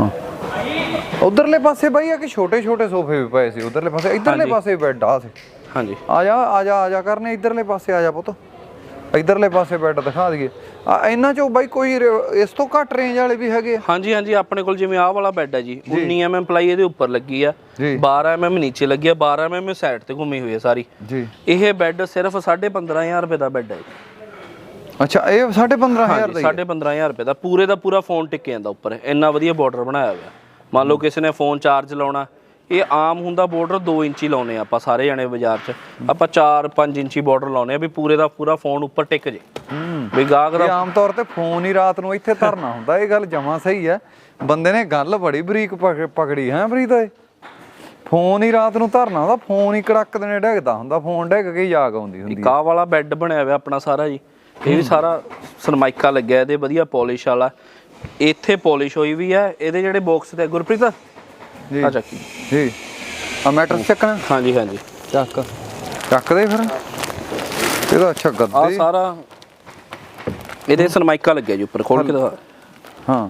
ਹਾਂ। ਉਧਰਲੇ ਪਾਸੇ ਬਾਈ ਆ ਕਿ ਛੋਟੇ ਛੋਟੇ ਸੋਫੇ ਵੀ ਪਏ ਸੀ ਉਧਰਲੇ ਪਾਸੇ ਇਧਰਲੇ। ਪਾਸੇ ਬੈੱਡ ਆ ਸੀ। ਹਾਂਜੀ। ਆ ਜਾ ਆ ਜਾ ਆ ਜਾ ਕਰਨੇ ਇਧਰਲੇ ਪਾਸੇ ਆ ਜਾ ਪੁੱਤ। ਇਧਰਲੇ ਪਾਸੇ ਬੈੱਡ ਦਿਖਾ ਦਈਏ। ਆ ਇਹਨਾਂ ਚੋਂ ਬਾਈ ਕੋਈ ਰੇ- ਇਸ ਤੋਂ ਘੱਟ ਰੇਂਜ ਵਾਲੇ ਵੀ ਹੈਗੇ ਆ? ਹਾਂਜੀ ਹਾਂਜੀ ਆਪਣੇ ਕੋਲ ਜਿਵੇਂ ਆਹ ਵਾਲਾ ਬੈੱਡ ਹੈ ਜੀ 19 mm ਪਲਾਈ ਇਹਦੇ ਉੱਪਰ ਲੱਗੀ ਆ ਜੀ। 12 mm ਨੀਚੇ ਲੱਗੀ ਆ 12 mm ਸਾਈਡ ਤੇ ਘੁੰਮੀ ਹੋਈ ਹੈ ਸਾਰੀ। ਜੀ। ਇਹ ਬੈੱਡ ਸਿਰਫ 15500 ਰੁਪਏ ਦਾ ਬੈੱਡ ਹੈ ਅੱਛਾ ਇਹ 15500 ਦਾ ਹਾਂਜੀ ਹੀ? ਹੈ। 15500 ਰੁਪਏ ਦਾ ਪੂਰੇ ਦਾ ਪੂਰਾ ਫੋਨ ਟਿਕ ਜਾਂਦਾ ਉੱਪਰ ਇੰਨਾ ਵਧੀਆ ਬਾਰਡਰ ਬਣਾਇਆ ਹੋਇਆ। ਮੰਨ ਲਓ ਕਿਸੇ ਨੇ ਫੋਨ ਚਾਰਜ ਲਾਉਣਾ ਇਹ ਆਮ ਹੁੰਦਾ ਬਾਰਡਰ 2 ਇੰਚੀ ਲਾਉਨੇ ਆਪਾਂ ਸਾਰੇ ਜਣੇ ਬਾਜ਼ਾਰ 'ਚ। ਆਪਾਂ 4-5 ਇੰਚੀ ਬਾਰਡਰ ਲਾਉਨੇ ਆ ਵੀ ਪੂਰੇ ਦਾ ਪੂਰਾ ਫੋਨ ਉੱਪਰ ਟਿਕ ਜੇ। ਹੂੰ। ਵੀ ਗਾਹਕ ਦਾ ਆਮ ਤੌਰ ਤੇ ਫੋਨ ਹੀ ਰਾਤ ਨੂੰ ਇੱਥੇ ਧਰਨਾ ਹੁੰਦਾ ਇਹ ਗੱਲ ਜਮਾ ਸਹੀ ਹੈ ਬੰਦੇ ਨੇ ਗੱਲ ਬੜੀ ਬਰੀਕ ਪਕ- ਪਕੜੀ ਹੈ ਪ੍ਰੀਤ ਓਏ? ਫੋਨ ਹੀ ਰਾਤ ਨੂੰ ਧਰਨਾ ਹੁੰਦਾ ਫੋਨ ਹੀ ਕੜਕ ਦੇਣੇ ਡਿੱਗਦਾ ਹੁੰਦਾ ਫੋਨ ਡਿੱਗ ਕੇ ਹੀ ਜਾਗ ਆਉਂਦੀ ਹੁੰਦੀ ਕਾਹ ਵਾਲਾ ਬੈੱਡ ਬਣਿਆ ਹੋਇਆ ਆਪਣਾ ਸਾਰਾ ਜੀ। ਇਹ ਵੀ ਸਾਰਾ ਸਰਮਾਈਕਾ ਲੱਗਿਆ ਇਹਦੇ ਵਧੀਆ ਪਾਲਿਸ਼ ਵਾਲਾ। ਇੱਥੇ ਪਾਲਿਸ਼ ਹੋਈ ਵੀ ਹੈ ਇਹਦੇ ਜਿਹੜੇ ਬਾਕਸ ਤੇ ਗੁਰਪ੍ਰੀਤ? ਜੀ। ਆ ਚੱਕੀ ਜੀ। ਆ ਮੈਟਰ ਚੱਕਣਾ? ਹਾਂਜੀ ਹਾਂਜੀ। ਚੱਕ। ਚੱਕ ਦੇ ਫਿਰ ਇਹਦਾ ਅੱਛਾ ਆ ਗੱਦੇ ਸਾਰਾ ਇਹਦੇ ਸਰਮਾਈਕਾ ਲੱਗਿਆ ਜੀ ਉੱਪਰ ਖੋਲ ਕੇ ਦਿਖਾ। ਹਾਂ।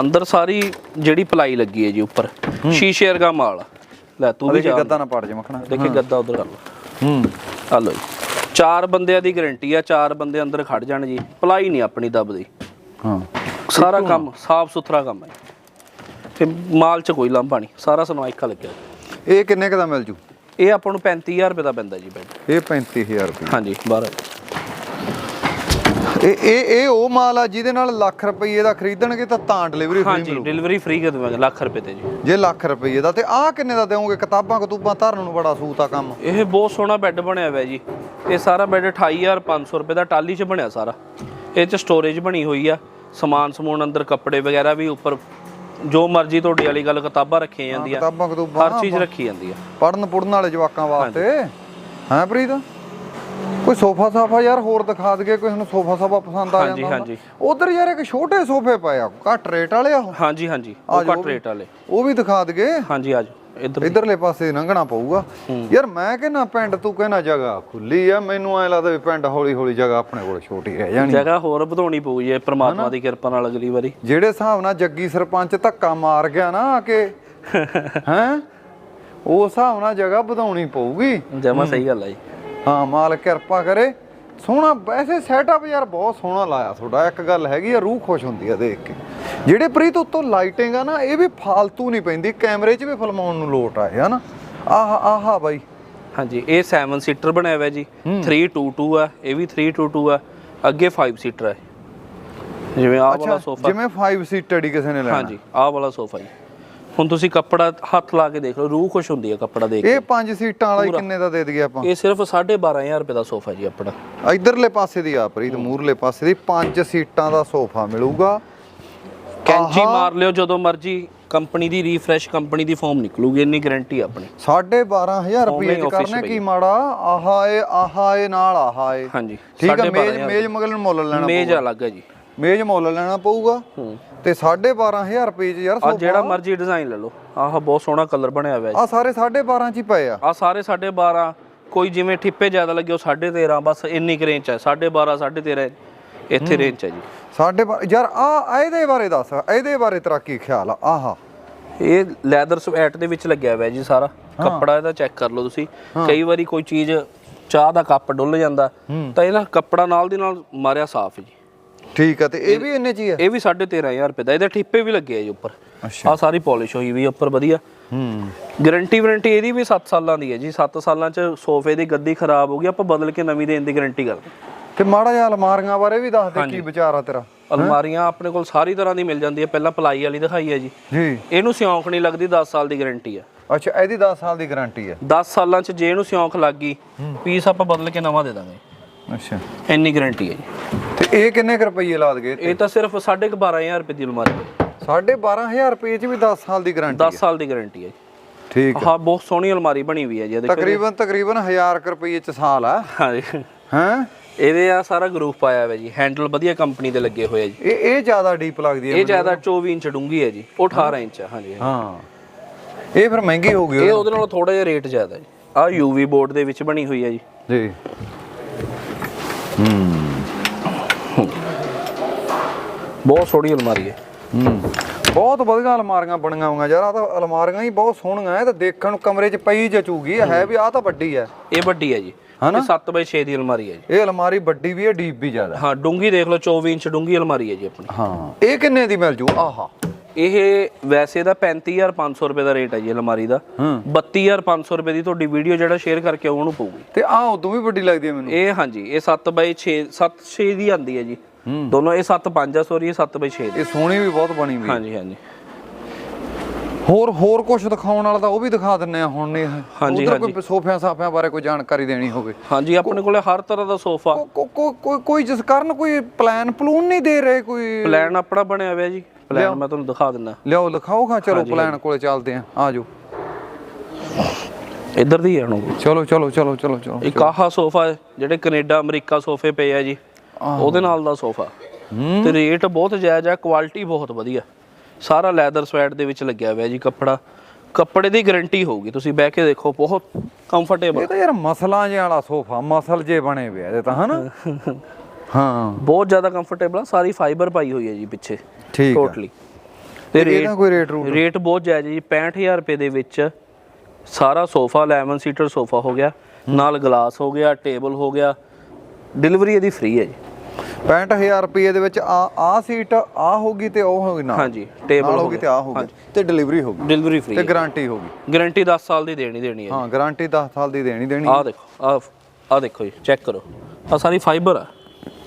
ਅੰਦਰ ਸਾਰੀ ਜਿਹੜੀ ਪਲਾਈ ਲੱਗੀ ਹੈ ਜੀ ਉੱਪਰ ਸ਼ੀਸ਼ੇ ਵਰਗਾ ਮਾਲ। ਆ। ਲੈ ਤੂੰ ਵੀ ਉਹਦੇ ਜਾ। ਗੱਦਾ ਨਾ ਪੜ ਜਾ ਮੱਖਣਾ। ਦੇਖੀ ਗੱਦਾ ਉਧਰ ਕਰ ਲਓ ਹੂੰ। ਆ ਲਓ ਜੀ। ਚਾਰ ਬੰਦਿਆਂ ਦੀ ਗਾਰੰਟੀ ਆ ਚਾਰ ਬੰਦੇ ਅੰਦਰ ਖੜ ਜਾਣ ਜੀ। ਪਲਾਈ ਨਹੀਂ ਆਪਣੀ ਦੱਬਦੀ। ਹਾਂ। ਸਾਰਾ ਕੰਮ ਸਾਫ਼ ਸੁਥਰਾ ਕੰਮ ਹੈ। ਤੇ ਮਾਲ 'ਚ ਕੋਈ ਲਾਂਭਾ ਨਹੀਂ ਸਾਰਾ ਸਨਮਾਈਕਾ ਲੱਗਿਆ। ਇਹ ਕਿੰਨੇ ਕ ਦਾ ਮਿਲ ਜੂ? ਇਹ ਆਪਾਂ ਨੂੰ 35000 ਰੁਪਏ ਦਾ ਪੈਂਦਾ ਜੀ ਬੈੱਡ। ਇਹ 35000 ਰੁਪਏ। ਹਾਂਜੀ ਬਾਹਰ ਇਹ ਇਹ ਇਹ ਉਹ ਮਾਲ ਆ ਜਿਹਦੇ ਨਾਲ ਲੱਖ ਰੁਪਏ ਦਾ ਖਰੀਦਣਗੇ ਤਾਂ ਤਾਂ ਡਿਲੀਵਰੀ ਫ੍ਰੀ ਹਾਂਜੀ ਮਿਲੂ ਡਿਲੀਵਰੀ ਫ੍ਰੀ ਕਰ ਦੇਵਾਂਗੇ ਲੱਖ ਰੁਪਏ ਤੇ ਜੀ। ਜੇ ਲੱਖ ਰੁਪਏ ਦਾ ਤੇ ਆਹ ਕਿੰਨੇ ਦਾ ਦੇਵੋਗੇ ਕਿਤਾਬਾਂ ਕਤੂਬਾਂ ਧਰਨ ਨੂੰ ਬੜਾ ਸੂਤ ਆ ਕੰਮ। ਇਹ ਬਹੁਤ ਸੋਹਣਾ ਬੈੱਡ ਬਣਿਆ ਹੋਇਆ ਜੀ। ਇਹ ਸਾਰਾ ਬੈੱਡ 28500 ਰੁਪਏ ਦਾ ਟਾਲੀ 'ਚ ਬਣਿਆ ਸਾਰਾ। ਇਹ 'ਚ ਸਟੋਰੇਜ ਬਣੀ ਹੋਈ ਆ। ਸਮਾਨ ਸਮੂਨ ਅੰਦਰ ਕੱਪੜੇ ਵਗੈਰਾ ਵੀ ਉੱਪਰ ਜੋ ਮਰਜ਼ੀ ਤੁਹਾਡੀ ਵਾਲੀ ਗੱਲ ਕਿਤਾਬਾਂ ਰੱਖੀਆਂ ਜਾਂਦੀਆਂ। ਕਿਤਾਬਾਂ ਕਤੂਬਾਂ ਹਰ ਚੀਜ਼ ਰੱਖੀ ਜਾਂਦੀ ਆ। ਪੜਨ ਪੁੜਨ ਵਾਲੇ ਜਵਾਕਾਂ ਵਾਸਤੇ। ਹੈਂ ਪ੍ਰੀਤ? ਕੋਈ ਸੋਫਾ ਸਾਫਾ ਯਾਰ ਹੋਰ ਦਿਖਾ ਦਗੇ ਕੋਈ ਨੂੰ ਸੋਫਾ ਸਾਫਾ ਪਸੰਦ ਆ ਹਾਂਜੀ, ਜਾਂਦਾ ਹਾਂਜੀ। ਉਧਰ ਯਾਰ ਇੱਕ ਛੋਟੇ ਸੋਫੇ ਪਏ ਆ ਘੱਟ ਰੇਟ ਵਾਲੇ ਆ ਉਹ। ਹਾਂਜੀ ਹਾਂਜੀ। ਉਹ ਘੱਟ ਰੇਟ ਵਾਲੇ। ਉਹ ਵੀ ਦਿਖਾ ਦਗੇ ਹਾਂਜੀ ਆਜੋ ਇਧਰਲੇ। ਪਾਸੇ ਲੰਘਣਾ ਪਊਗਾ। ਯਾਰ ਮੈਂ ਕਹਿੰਦਾ ਪਿੰਡ ਤੂੰ ਕਹਿੰਦਾ ਜਗ੍ਹਾ ਖੁੱਲੀ ਆ ਮੈਨੂੰ ਐ ਲੱਗਦਾ ਵੀ ਪਿੰਡ ਹੌਲੀ ਹੌਲੀ ਜਗ੍ਹਾ ਆਪਣੇ ਕੋਲ ਛੋਟੀ ਰਹਿ ਜਾਣੀ। ਜਗ੍ਹਾ ਹੋਰ ਵਧਾਉਣੀ ਪਊ ਜੀ ਪ੍ਰਮਾਤਮਾ ਦੀ ਕਿਰਪਾ ਨਾਲ ਅਗਲੀ ਵਾਰੀ। ਜਿਹੜੇ ਹਿਸਾਬ ਨਾਲ ਜੱਗੀ ਸਰਪੰਚ ਧੱਕਾ ਮਾਰ ਗਿਆ ਨਾ ਆ ਕੇ ਹੈਂ? ਉਸ ਹਿਸਾਬ ਨਾਲ ਜਗ੍ਹਾ ਵਧਾਉਣੀ ਪਊਗੀ। ਜਮਾ ਸਹੀ ਗੱਲ ਆ ਜੀ। ਹਾਂ ਮਾਲਕ ਕਿਰਪਾ ਕਰੇ। ਸੋਹਣਾ ਵੈਸੇ ਸੈਟਅਪ ਯਾਰ ਬਹੁਤ ਸੋਹਣਾ ਲਾਇਆ ਤੁਹਾਡਾ। ਇੱਕ ਗੱਲ ਹੈਗੀ ਆ ਰੂਹ ਖੁਸ਼ ਹੁੰਦੀ ਆ ਦੇਖ ਕੇ। ਜਿਹੜੇ ਪ੍ਰੀਤ ਉੱਤੋਂ ਲਾਈਟਿੰਗ ਆ ਨਾ ਇਹ ਵੀ ਫਾਲਤੂ ਨਹੀਂ ਪੈਂਦੀ। ਕੈਮਰੇ 'ਚ ਵੀ ਫਿਲਮਾਉਣ ਨੂੰ ਲੋਟ ਆਏ ਹਨਾ? ਆਹ ਆਹਾ ਬਾਈ। ਹਾਂਜੀ ਇਹ 7 ਸੀਟਰ ਬਣਿਆ ਹੋਇਆ ਜੀ। 322 ਆ ਇਹ ਵੀ 322 ਆ। ਅੱਗੇ 5 ਸੀਟਰ ਹੈ ਜਿਵੇਂ ਆਹ ਵਾਲਾ ਸੋਫਾ ਜਿਵੇਂ 5 ਸੀਟਡ ਹੀ ਕਿਸੇ ਨੇ ਲੈਣਾ। ਹਾਂਜੀ ਆਹ ਵਾਲਾ ਸੋਫਾ ਜੀ। ਹੁਣ ਤੁਸੀਂ ਕੱਪੜਾ ਹੱਥ ਲਾ ਕੇ ਦੇਖ ਲਓ ਰੂਹ ਖੁਸ਼ ਹੁੰਦੀ ਹੈ ਕੱਪੜਾ ਦੇਖ ਕੇ। ਇਹ 5 ਸੀਟਾਂ ਵਾਲਾ ਹੀ ਕਿੰਨੇ ਦਾ ਦੇ ਦਈਏ ਆਪਾਂ? ਇਹ ਸਿਰਫ 12500 ਰੁਪਏ ਦਾ ਸੋਫਾ ਜੀ ਆਪਣਾ। ਇਧਰਲੇ ਪਾਸੇ ਦੀ ਆ ਪ੍ਰੀਤ ਮੂਰਲੇ ਪਾਸੇ ਦੀ 5 ਸੀਟਾਂ ਦਾ ਸੋਫਾ ਮਿਲੂਗਾ। ਕੈਂਚੀ ਮਾਰ ਲਿਓ ਜਦੋਂ ਮਰਜ਼ੀ ਕੰਪਨੀ ਦੀ ਰੀਫਰੈਸ਼ ਕੰਪਨੀ ਦੀ ਫਾਰਮ ਨਿਕਲੂਗੀ ਇੰਨੀ ਗਾਰੰਟੀ ਆਪਣੀ। 12500 ਰੁਪਏ ਚ ਕਰਨੇ। ਕੀ ਮਾੜਾ? ਆਹਾ ਏ ਆਹਾ ਏ ਨਾਲ ਆਹਾ ਏ। ਹਾਂਜੀ ਠੀਕ ਸਾਢੇ ਮੇਜ਼ ਮੇਜ਼ ਮਗਲ ਮੁੱਲ ਲੈਣਾ ਮੇਜ਼ ਅਲੱਗ ਹੈ ਜੀ। ਮੇਜ਼ ਮੁੱਲ ਲੈਣਾ ਪਊਗਾ। ਹੂੰ। ਤੇ 12500 ਰੁਪਏ ਚ ਯਾਰ ਆ ਜਿਹੜਾ ਮਰਜ਼ੀ ਡਿਜ਼ਾਈਨ ਲੈ ਲਓ। ਆਹ ਬਹੁਤ ਸੋਹਣਾ ਕਲਰ ਬਣਿਆ ਹੋਇਆ ਆ ਸਾਰੇ 12.5 ਚ ਹੀ ਪਏ ਆ। ਆ ਸਾਰੇ 12.5 ਕੋਈ ਜਿਵੇਂ ਠਿੱਪੇ ਜ਼ਿਆਦਾ ਲੱਗੇ ਉਹ 13.5 ਬਸ ਇੰਨੀ ਕੁ ਰੇਂਜ ਹੈ 12.5 13.5 ਇੱਥੇ ਰੇਂਜ ਹੈ ਜੀ। ਸਾਡੇ ਯਾਰ ਆ ਇਹਦੇ ਬਾਰੇ ਦੱਸ ਇਹਦੇ ਬਾਰੇ ਤੇਰਾ ਕੀ ਖਿਆਲ ਆ? ਆਹਾ। ਇਹ ਲੈਦਰ ਸਵੈਟ ਦੇ ਵਿੱਚ ਲੱਗਿਆ ਹੋਇਆ ਜੀ ਸਾਰਾ। ਕੱਪੜਾ ਇਹਦਾ ਚੈੱਕ ਕਰ ਲਓ ਤੁਸੀਂ। ਕਈ ਵਾਰੀ ਕੋਈ ਚੀਜ਼ ਚਾਹ ਦਾ ਕੱਪ ਡੁੱਲ ਜਾਂਦਾ ਤਾਂ ਇਹਦਾ ਕੱਪੜਾ ਨਾਲ ਦੀ ਨਾਲ ਮਾਰਿਆ ਸਾਫ਼ ਜੀ। ਠੀਕ ਆ ਤੇ ਇਹ ਵੀ ਇੰਨੇ ਚ ਹੀ ਆ? ਇਹ ਵੀ 13500 ਰੁਪਏ ਦਾ ਇਹਦੇ ਠਿੱਪੇ ਵੀ ਲੱਗੇ ਆ ਜੀ ਉੱਪਰ। ਅੱਛਾ। ਆ ਸਾਰੀ ਪਾਲਿਸ਼ ਹੋਈ ਵੀ ਉੱਪਰ ਵਧੀਆ। ਹੂੰ। ਗਾਰੰਟੀ ਵਾਰੰਟੀ ਇਹਦੀ ਵੀ 7 ਸਾਲਾਂ ਦੀ ਹੈ ਜੀ। 7 ਸਾਲਾਂ ਚ ਸੋਫੇ ਦੀ ਗੱਦੀ ਖਰਾਬ ਹੋ ਗਈ ਆਪਾਂ ਬਦਲ ਕੇ ਨਵੀਂ ਦੇਣ ਦੀ ਗਾਰੰਟੀ ਕਰਦੇ ਤੇ ਮਾੜਾ ਜਿਹਾ ਅਲਮਾਰੀਆਂ ਬਾਰੇ ਵੀ ਦੱਸ ਦੇ ਕੀ ਵਿਚਾਰ ਆ ਤੇਰਾ ਅਲਮਾਰੀਆਂ ਆਪਣੇ ਕੋਲ ਸਾਰੀ ਤਰ੍ਹਾਂ ਦੀ ਮਿਲ ਜਾਂਦੀ ਹੈ ਪਹਿਲਾਂ ਪਲਾਈ ਵਾਲੀ ਦਿਖਾਈ ਹੈ ਜੀ। ਜੀ। ਇਹਨੂੰ ਸਿਉਂਖ ਨਹੀਂ ਲੱਗਦੀ 10 ਸਾਲ ਦੀ ਗਾਰੰਟੀ ਹੈ ਅੱਛਾ ਇਹਦੀ 10 ਸਾਲ ਦੀ ਗਾਰੰਟੀ ਆ। 10 ਸਾਲਾਂ ਚ ਜੇ ਇਹਨੂੰ ਸਿਉਂਖ ਲੱਗ ਗਈ ਪੀਸ ਆਪਾਂ ਬਦਲ ਕੇ ਨਵਾਂ ਦੇ ਦਾਂਗੇ। ਅੱਛਾ। ਇੰਨੀ ਗਾਰੰਟੀ ਹੈ ਜੀ। ਤੇ ਇਹ ਕਿੰਨੇ ਕੁ ਰੁਪਏ ਲਾ ਦਗੇ ਇਹ ਤਾਂ ਸਿਰਫ 12500 ਰੁਪਏ ਦੀ ਅਲਮਾਰੀ ਹੈ। 12500 ਰੁਪਏ ਚ ਵੀ 10 ਸਾਲ ਦੀ ਗਾਰੰਟੀ 10 ਸਾਲ ਦੀ ਗਾਰੰਟੀ ਹੈ ਜੀ। ਠੀਕ ਆਹ ਬਹੁਤ ਸੋਹਣੀ ਅਲਮਾਰੀ ਬਣੀ ਹੋਈ ਹੈ ਜੀ ਇਹਦੇ ਕੋਲ। ਤਕਰੀਬਨ ਤਕਰੀਬਨ 1000 ਕੁ ਰੁਪਏ ਚ ਸਾਲ ਆ। ਹਾਂਜੀ ਹੈ? ਇਹਦੇ ਆ ਸਾਰਾ ਗਰੂਪ ਪਾਇਆ ਹੋਇਆ ਜੀ ਹੈਂਡਲ ਵਧੀਆ ਕੰਪਨੀ ਦੇ ਲੱਗੇ ਹੋਏ ਆ ਜੀ। ਇਹ ਇਹ ਜ਼ਿਆਦਾ ਡੀਪ ਲੱਗਦੀ ਹੈ ਇਹ ਜ਼ਿਆਦਾ 24 ਇੰਚ ਡੂੰਗੀ ਹੈ ਜੀ ਉਹ 18 ਇੰਚ ਹੈ ਹਾਂਜੀ ਹਾਂ। ਇਹ ਫਿਰ ਮਹਿੰਗੀ ਹੋ ਗਈ ਇਹ ਉਹਦੇ ਨਾਲੋਂ ਥੋੜਾ ਜਿਹਾ ਰੇਟ ਜ਼ਿਆਦਾ ਹੈ ਆ ਯੂਵੀ ਬੋਰਡ ਦੇ ਵਿੱਚ ਬਣੀ ਹੋਈ ਹੈ ਜੀ। ਜੀ। ਬਹੁਤ ਸੋਹਣੀ ਅਲਮਾਰੀ ਹੈ। ਹੂੰ। ਬਹੁਤ ਵਧੀਆ ਅਲਮਾਰੀਆਂ ਬਣੀਆਂ ਹੋਈਆਂ ਯਾਰ ਆ ਤਾਂ ਅਲਮਾਰੀਆਂ ਹੀ ਬਹੁਤ ਸੋਹਣੀਆਂ ਐ ਤਾਂ ਦੇਖਣ ਨੂੰ ਕਮਰੇ 'ਚ ਪਈ ਜਚੂਗੀ ਹੈ ਵੀ ਆ ਤਾਂ ਵੱਡੀ ਐ। ਇਹ ਵੱਡੀ ਹੈ ਜੀ ਹਨਾ? ਇਹ 7 ਬਾਈ 6 ਦੀ ਅਲਮਾਰੀ ਹੈ ਜੀ। ਇਹ ਅਲਮਾਰੀ ਵੱਡੀ ਵੀ ਐ ਡੀਪ ਵੀ ਜ਼ਿਆਦਾ। ਹਾਂ ਡੂੰਗੀ ਦੇਖ ਲਓ 24 ਇੰਚ ਡੂੰਗੀ ਅਲਮਾਰੀ ਹੈ ਜੀ ਆਪਣੀ। ਹਾਂ ਇਹ ਕਿੰਨੇ ਦੀ ਮਿਲ ਜੂ? ਆਹਾ। ਇਹ ਵੈਸੇ ਦਾ 35500 ਰੁਪਏ ਦਾ ਰੇਟ ਹੈ ਜੀ ਅਲਮਾਰੀ ਦਾ। ਹੂੰ। 32500 ਰੁਪਏ ਦੀ ਤੁਹਾਡੀ ਵੀਡੀਓ ਜਿਹੜਾ ਸ਼ੇਅਰ ਕਰਕੇ ਉਹਨੂੰ ਪਊਗੀ। ਤੇ ਆ ਉਦੋਂ ਵੀ ਵੱਡੀ ਲੱਗਦੀ ਐ ਮੈਨੂੰ। ਇਹ ਹਾਂਜੀ ਇਹ 7 ਬਾਈ 6 7 6 ਦੀ ਆਂਦੀ ਹੈ ਜੀ। ਦੋਨੋਂ ਇਹ 7 5 ਆ ਸੌਰੀ ਇਹ 7 ਬਾਈ 6 ਦੀ। ਇਹ ਸੋਹਣੀ ਵੀ ਬਹੁਤ ਬਣੀ ਵੀ ਹਾਂਜੀ ਹਾਂਜੀ। ਹੋਰ ਹੋਰ ਕੁਝ ਦਿਖਾਉਣ ਵਾਲਾ ਤਾਂ ਉਹ ਵੀ ਦਿਖਾ ਦਿੰਨੇ ਆ ਹੁਣ ਨਹੀਂ ਹਾਂਜੀ, ਉੱਧਰ ਕੋਈ ਸੋਫਿਆਂ ਸਾਫਿਆਂ ਬਾਰੇ ਕੋਈ ਜਾਣਕਾਰੀ ਦੇਣੀ ਹੋਵੇ। ਹਾਂਜੀ ਆਪਣੇ ਕੋਲੇ ਹਰ ਤਰ੍ਹਾਂ ਦਾ ਸੋਫਾ। ਕੋਈ ਕੋਈ ਜਿਸ ਕਾਰਨ ਕੋਈ ਪਲਾਨ ਪਲੂਨ ਨਹੀਂ ਦੇ ਰਹੇ ਕੋਈ? ਪਲਾਨ ਆਪਣਾ ਬਣਿਆ ਹੋਇਆ ਜੀ। ਪਲਾਨ ਮੈਂ ਤੁਹਾਨੂੰ ਦਿਖਾ ਦਿੰਦਾ। ਲਿਆਓ ਲਿਖਾਓ ਖਾਂ ਚਲੋ ਪਲਾਨ ਕੋਲੇ ਚੱਲਦੇ ਆ। ਆਜੋ ਇੱਧਰ ਦੀ ਹੁਣ ਚਲੋ ਚਲੋ ਚਲੋ ਚਲੋ ਚਲੋ ਇੱਕ ਆਹਾ ਸੋਫਾ ਹੈ, ਜਿਹੜੇ ਕੈਨੇਡਾ ਅਮਰੀਕਾ ਸੋਫੇ ਪਏ ਆ ਜੀ। ਉਹਦੇ ਨਾਲ ਦਾ ਸੋਫਾ। ਤੇ ਰੇਟ ਬਹੁਤ ਜਾਇਜ਼ ਆ ਕੁਆਲਿਟੀ ਬਹੁਤ ਵਧੀਆ। ਸਾਰਾ ਲੈਦਰ ਸਵੈਟ ਦੇ ਵਿੱਚ ਲੱਗਿਆ ਹੋਇਆ ਜੀ ਕੱਪੜਾ। ਕੱਪੜੇ ਦੀ ਗਾਰੰਟੀ ਹੋਊਗੀ ਤੁਸੀਂ ਬਹਿ ਕੇ ਦੇਖੋ ਬਹੁਤ ਕੰਫਰਟੇਬਲ ਇਹ ਤਾਂ ਯਾਰ ਮਸਲਾਂ ਜੇ ਵਾਲਾ ਸੋਫਾ ਮਸਲ ਜੇ ਬਣੇ ਹੋਏ ਆ ਇਹਦੇ ਤਾਂ ਹਨਾ? ਹਾਂ। ਬਹੁਤ ਜ਼ਿਆਦਾ ਕੰਫਰਟੇਬਲ ਆ ਸਾਰੀ ਫਾਈਬਰ ਪਾਈ ਹੋਈ ਹੈ ਜੀ ਪਿੱਛੇ ਠੀਕ ਆ। ਟੋਟਲੀ ਤੇ ਰੇਟ ਕੋਈ ਰੇਟ ਰੂਟ? ਰੇਟ ਬਹੁਤ ਜਾਇਜ਼ ਜੀ 65000 ਰੁਪਏ ਦੇ ਵਿੱਚ ਸਾਰਾ ਸੋਫਾ 11 ਸੀਟਰ ਸੋਫਾ ਹੋ ਗਿਆ ਨਾਲ ਗਲਾਸ ਹੋ ਗਿਆ ਟੇਬਲ ਹੋ ਗਿਆ ਡਿਲੀਵਰੀ ਇਹਦੀ ਫ੍ਰੀ ਹੈ ਜੀ। 65000 ਰੁਪਏ ਦੇ ਵਿੱਚ ਆ ਆ ਸੀਟ ਆ ਹੋਗੀ ਤੇ ਉਹ ਹੋਗੀ ਨਾਲ? ਹਾਂਜੀ ਟੇਬਲ ਹੋਗੀ ਤੇ ਆ ਹੋਗੀ ਤੇ ਡਿਲੀਵਰੀ ਹੋਗੀ ਡਿਲੀਵਰੀ ਫ੍ਰੀ ਤੇ ਗਾਰੰਟੀ ਹੋਗੀ ਗਾਰੰਟੀ 10 ਸਾਲ ਦੀ ਦੇਣੀ ਦੇਣੀ ਹੈ ਹਾਂ ਗਾਰੰਟੀ 10 ਸਾਲ ਦੀ ਦੇਣੀ ਦੇਣੀ ਆਹ ਦੇਖੋ ਆਹ ਆਹ ਦੇਖੋ ਜੀ ਚੈੱਕ ਕਰੋ। ਆ ਸਾਰੀ ਫਾਈਬਰ ਆ।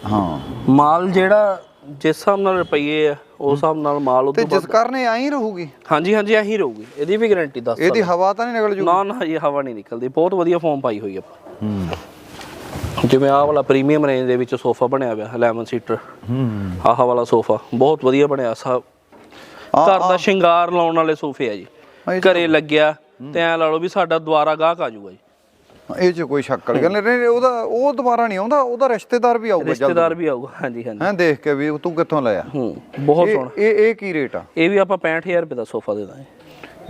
ਹਾਂ। ਮਾਲ ਜਿਹੜਾ ਜਿਸ ਹਿਸਾਬ ਨਾਲ ਰੁਪਈਏ ਆ ਉਸ ਹਿਸਾਬ ਨਾਲ ਮਾਲ ਤੇ ਉਦੋਂ ਜਿਸ ਕਰਨੇ ਆਈ ਰਹੂਗੀ? ਹਾਂਜੀ ਹਾਂਜੀ ਇਹੀ ਰਹੂਗੀ। ਇਹਦੀ ਵੀ ਗਾਰੰਟੀ 10 ਸਾਲ ਇਹਦੀ ਹਵਾ ਤਾਂ ਨਹੀਂ ਨਿਕਲ ਜੂ ਨਾ ਨਾ ਇਹ ਹਵਾ ਨਹੀਂ ਨਿਕਲਦੀ। ਬਹੁਤ ਵਧੀਆ ਫੋਮ ਪਾਈ ਹੋਈ ਆ ਹੂੰ। ਜਿਵੇਂ ਆਹ ਵਾਲਾ ਪ੍ਰੀਮੀਅਮ ਰੇਂਜ ਦੇ ਵਿੱਚ ਸੋਫਾ ਬਣਿਆ ਹੋਇਆ 11 ਸੀਟਰ ਹੂੰ। ਆਹ ਵਾਲਾ ਸੋਫਾ ਬਹੁਤ ਵਧੀਆ ਬਣਿਆ। ਸਭ ਘਰ ਦਾ ਸ਼ਿੰਗਾਰ ਲਾਉਣ ਵਾਲੇ ਸੋਫੇ ਆ ਜੀ। ਘਰੇ ਲੱਗਿਆ ਤੇ ਐ ਲਾ ਲਓ ਵੀ ਸਾਡਾ ਦੁਆਰਾ ਗਾਹਕ ਆ ਜਾਊਗਾ ਜੀ। ਇਹ ਚ ਕੋਈ ਸ਼ੱਕ ਵਾਲੀ ਗੱਲ ਨਹੀਂ ਉਹਦਾ ਉਹ ਦੁਬਾਰਾ ਨਹੀਂ ਆਉਂਦਾ ਉਹਦਾ ਰਿਸ਼ਤੇਦਾਰ ਵੀ ਆਊਗਾ ਜਲਦ ਰਿਸ਼ਤੇਦਾਰ ਵੀ ਆਊਗਾ ਹਾਂਜੀ ਹਾਂਜੀ। ਹੈਂ ਦੇਖ ਕੇ ਵੀ ਤੂੰ ਕਿੱਥੋਂ ਲਿਆ ਹੂੰ ਬਹੁਤ ਸੋਹਣਾ। ਇਹ ਇਹ ਕੀ ਰੇਟ ਆ? ਇਹ ਵੀ ਆਪਾਂ 65000 ਰੁਪਏ ਦਾ ਸੋਫਾ ਦੇ ਦਾਂਗੇ।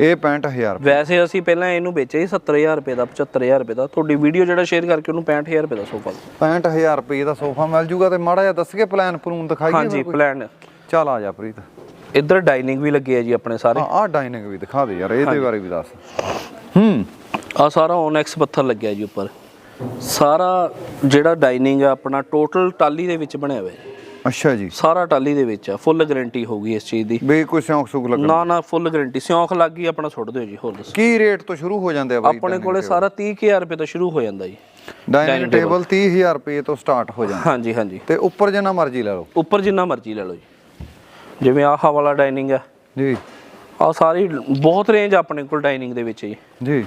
ਇਹ 65000 ਵੈਸੇ ਅਸੀਂ ਪਹਿਲਾਂ ਇਹਨੂੰ ਵੇਚਿਆ ਸੀ 70000 ਰੁਪਏ ਦਾ 75000 ਰੁਪਏ ਦਾ। ਤੁਹਾਡੀ ਵੀਡੀਓ ਜਿਹੜਾ ਸ਼ੇਅਰ ਕਰਕੇ ਉਹਨੂੰ 65000 ਰੁਪਏ ਦਾ ਸੋਫਾ 65000 ਰੁਪਏ ਦਾ ਸੋਫਾ ਮਿਲ ਜੂਗਾ ਤੇ ਮਾੜਾ ਜਿਹਾ ਦੱਸ ਕੇ ਪਲਾਨ ਪਲੂਨ ਦਿਖਾਈਏ ਹਾਂਜੀ ਪਲਾਨ। ਚੱਲ ਆ ਜਾ ਪ੍ਰੀਤ। ਇੱਧਰ ਡਾਈਨਿੰਗ ਵੀ ਲੱਗੀ ਹੈ ਜੀ ਆਪਣੇ ਸਾਰੇ। ਆਹ ਡਾਈਨਿੰਗ ਵੀ ਦਿਖਾ ਦੇ ਯਾਰ ਇਹਦੇ ਬਾਰੇ ਵੀ ਦੱਸ। ਹੂੰ। ਆ ਸਾਰਾ ਓਨੈਕਸ ਪੱਥਰ ਲੱਗਿਆ ਜੀ ਉੱਪਰ। ਸਾਰਾ ਜਿਹੜਾ ਡਾਈਨਿੰਗ ਆ ਆਪਣਾ ਟੋਟਲ ਟਾਲੀ ਦੇ ਵਿੱਚ ਬਣਿਆ ਹੋਇਆ। ਹੈ ਅੱਛਾ ਜੀ। ਸਾਰਾ ਟਾਲੀ ਦੇ ਵਿੱਚ ਆ ਫੁੱਲ ਗਾਰੰਟੀ ਹੋਊਗੀ ਇਸ ਚੀਜ਼ ਦੀ। ਬਈ ਕੋਈ ਸਿਉਂਕ ਸੁਕ ਲੱਗ ਨਾ ਨਾ ਫੁੱਲ ਗਾਰੰਟੀ ਸਿਉਂਖ ਲੱਗ ਗਈ ਆਪਣਾ ਛੱਡ ਦਿਓ ਜੀ ਹੋਰ ਦੱਸੋ। ਕੀ ਰੇਟ ਤੋਂ ਸ਼ੁਰੂ ਹੋ ਜਾਂਦੇ ਆ ਬਾਈ ਆਪਣੇ ਕੋਲੇ ਸਾਰਾ 30000 ਰੁਪਏ ਤੋਂ ਸ਼ੁਰੂ ਹੋ ਜਾਂਦਾ ਜੀ। ਡਾਈਨਿੰਗ ਟੇਬਲ 30000 ਰੁਪਏ ਤੋਂ ਸਟਾਰਟ ਹੋ ਜਾਂਦਾ। ਹਾਂਜੀ ਹਾਂਜੀ। ਤੇ ਉੱਪਰ ਜਿੰਨਾ ਮਰਜ਼ੀ ਲੈ ਲਓ। ਉੱਪਰ ਜਿੰਨਾ ਮਰਜ਼ੀ ਲੈ ਲਓ ਜੀ। ਜਿਵੇਂ ਆਹ ਵਾਲਾ ਡਾਈਨਿੰਗ ਆ। ਜੀ। ਆ ਸਾਰੀ ਬਹੁਤ ਰੇਂਜ ਆਪਣੇ ਕੋਲ ਡਾਈਨਿੰਗ ਦੇ ਵਿੱਚ ਜੀ। ਜੀ।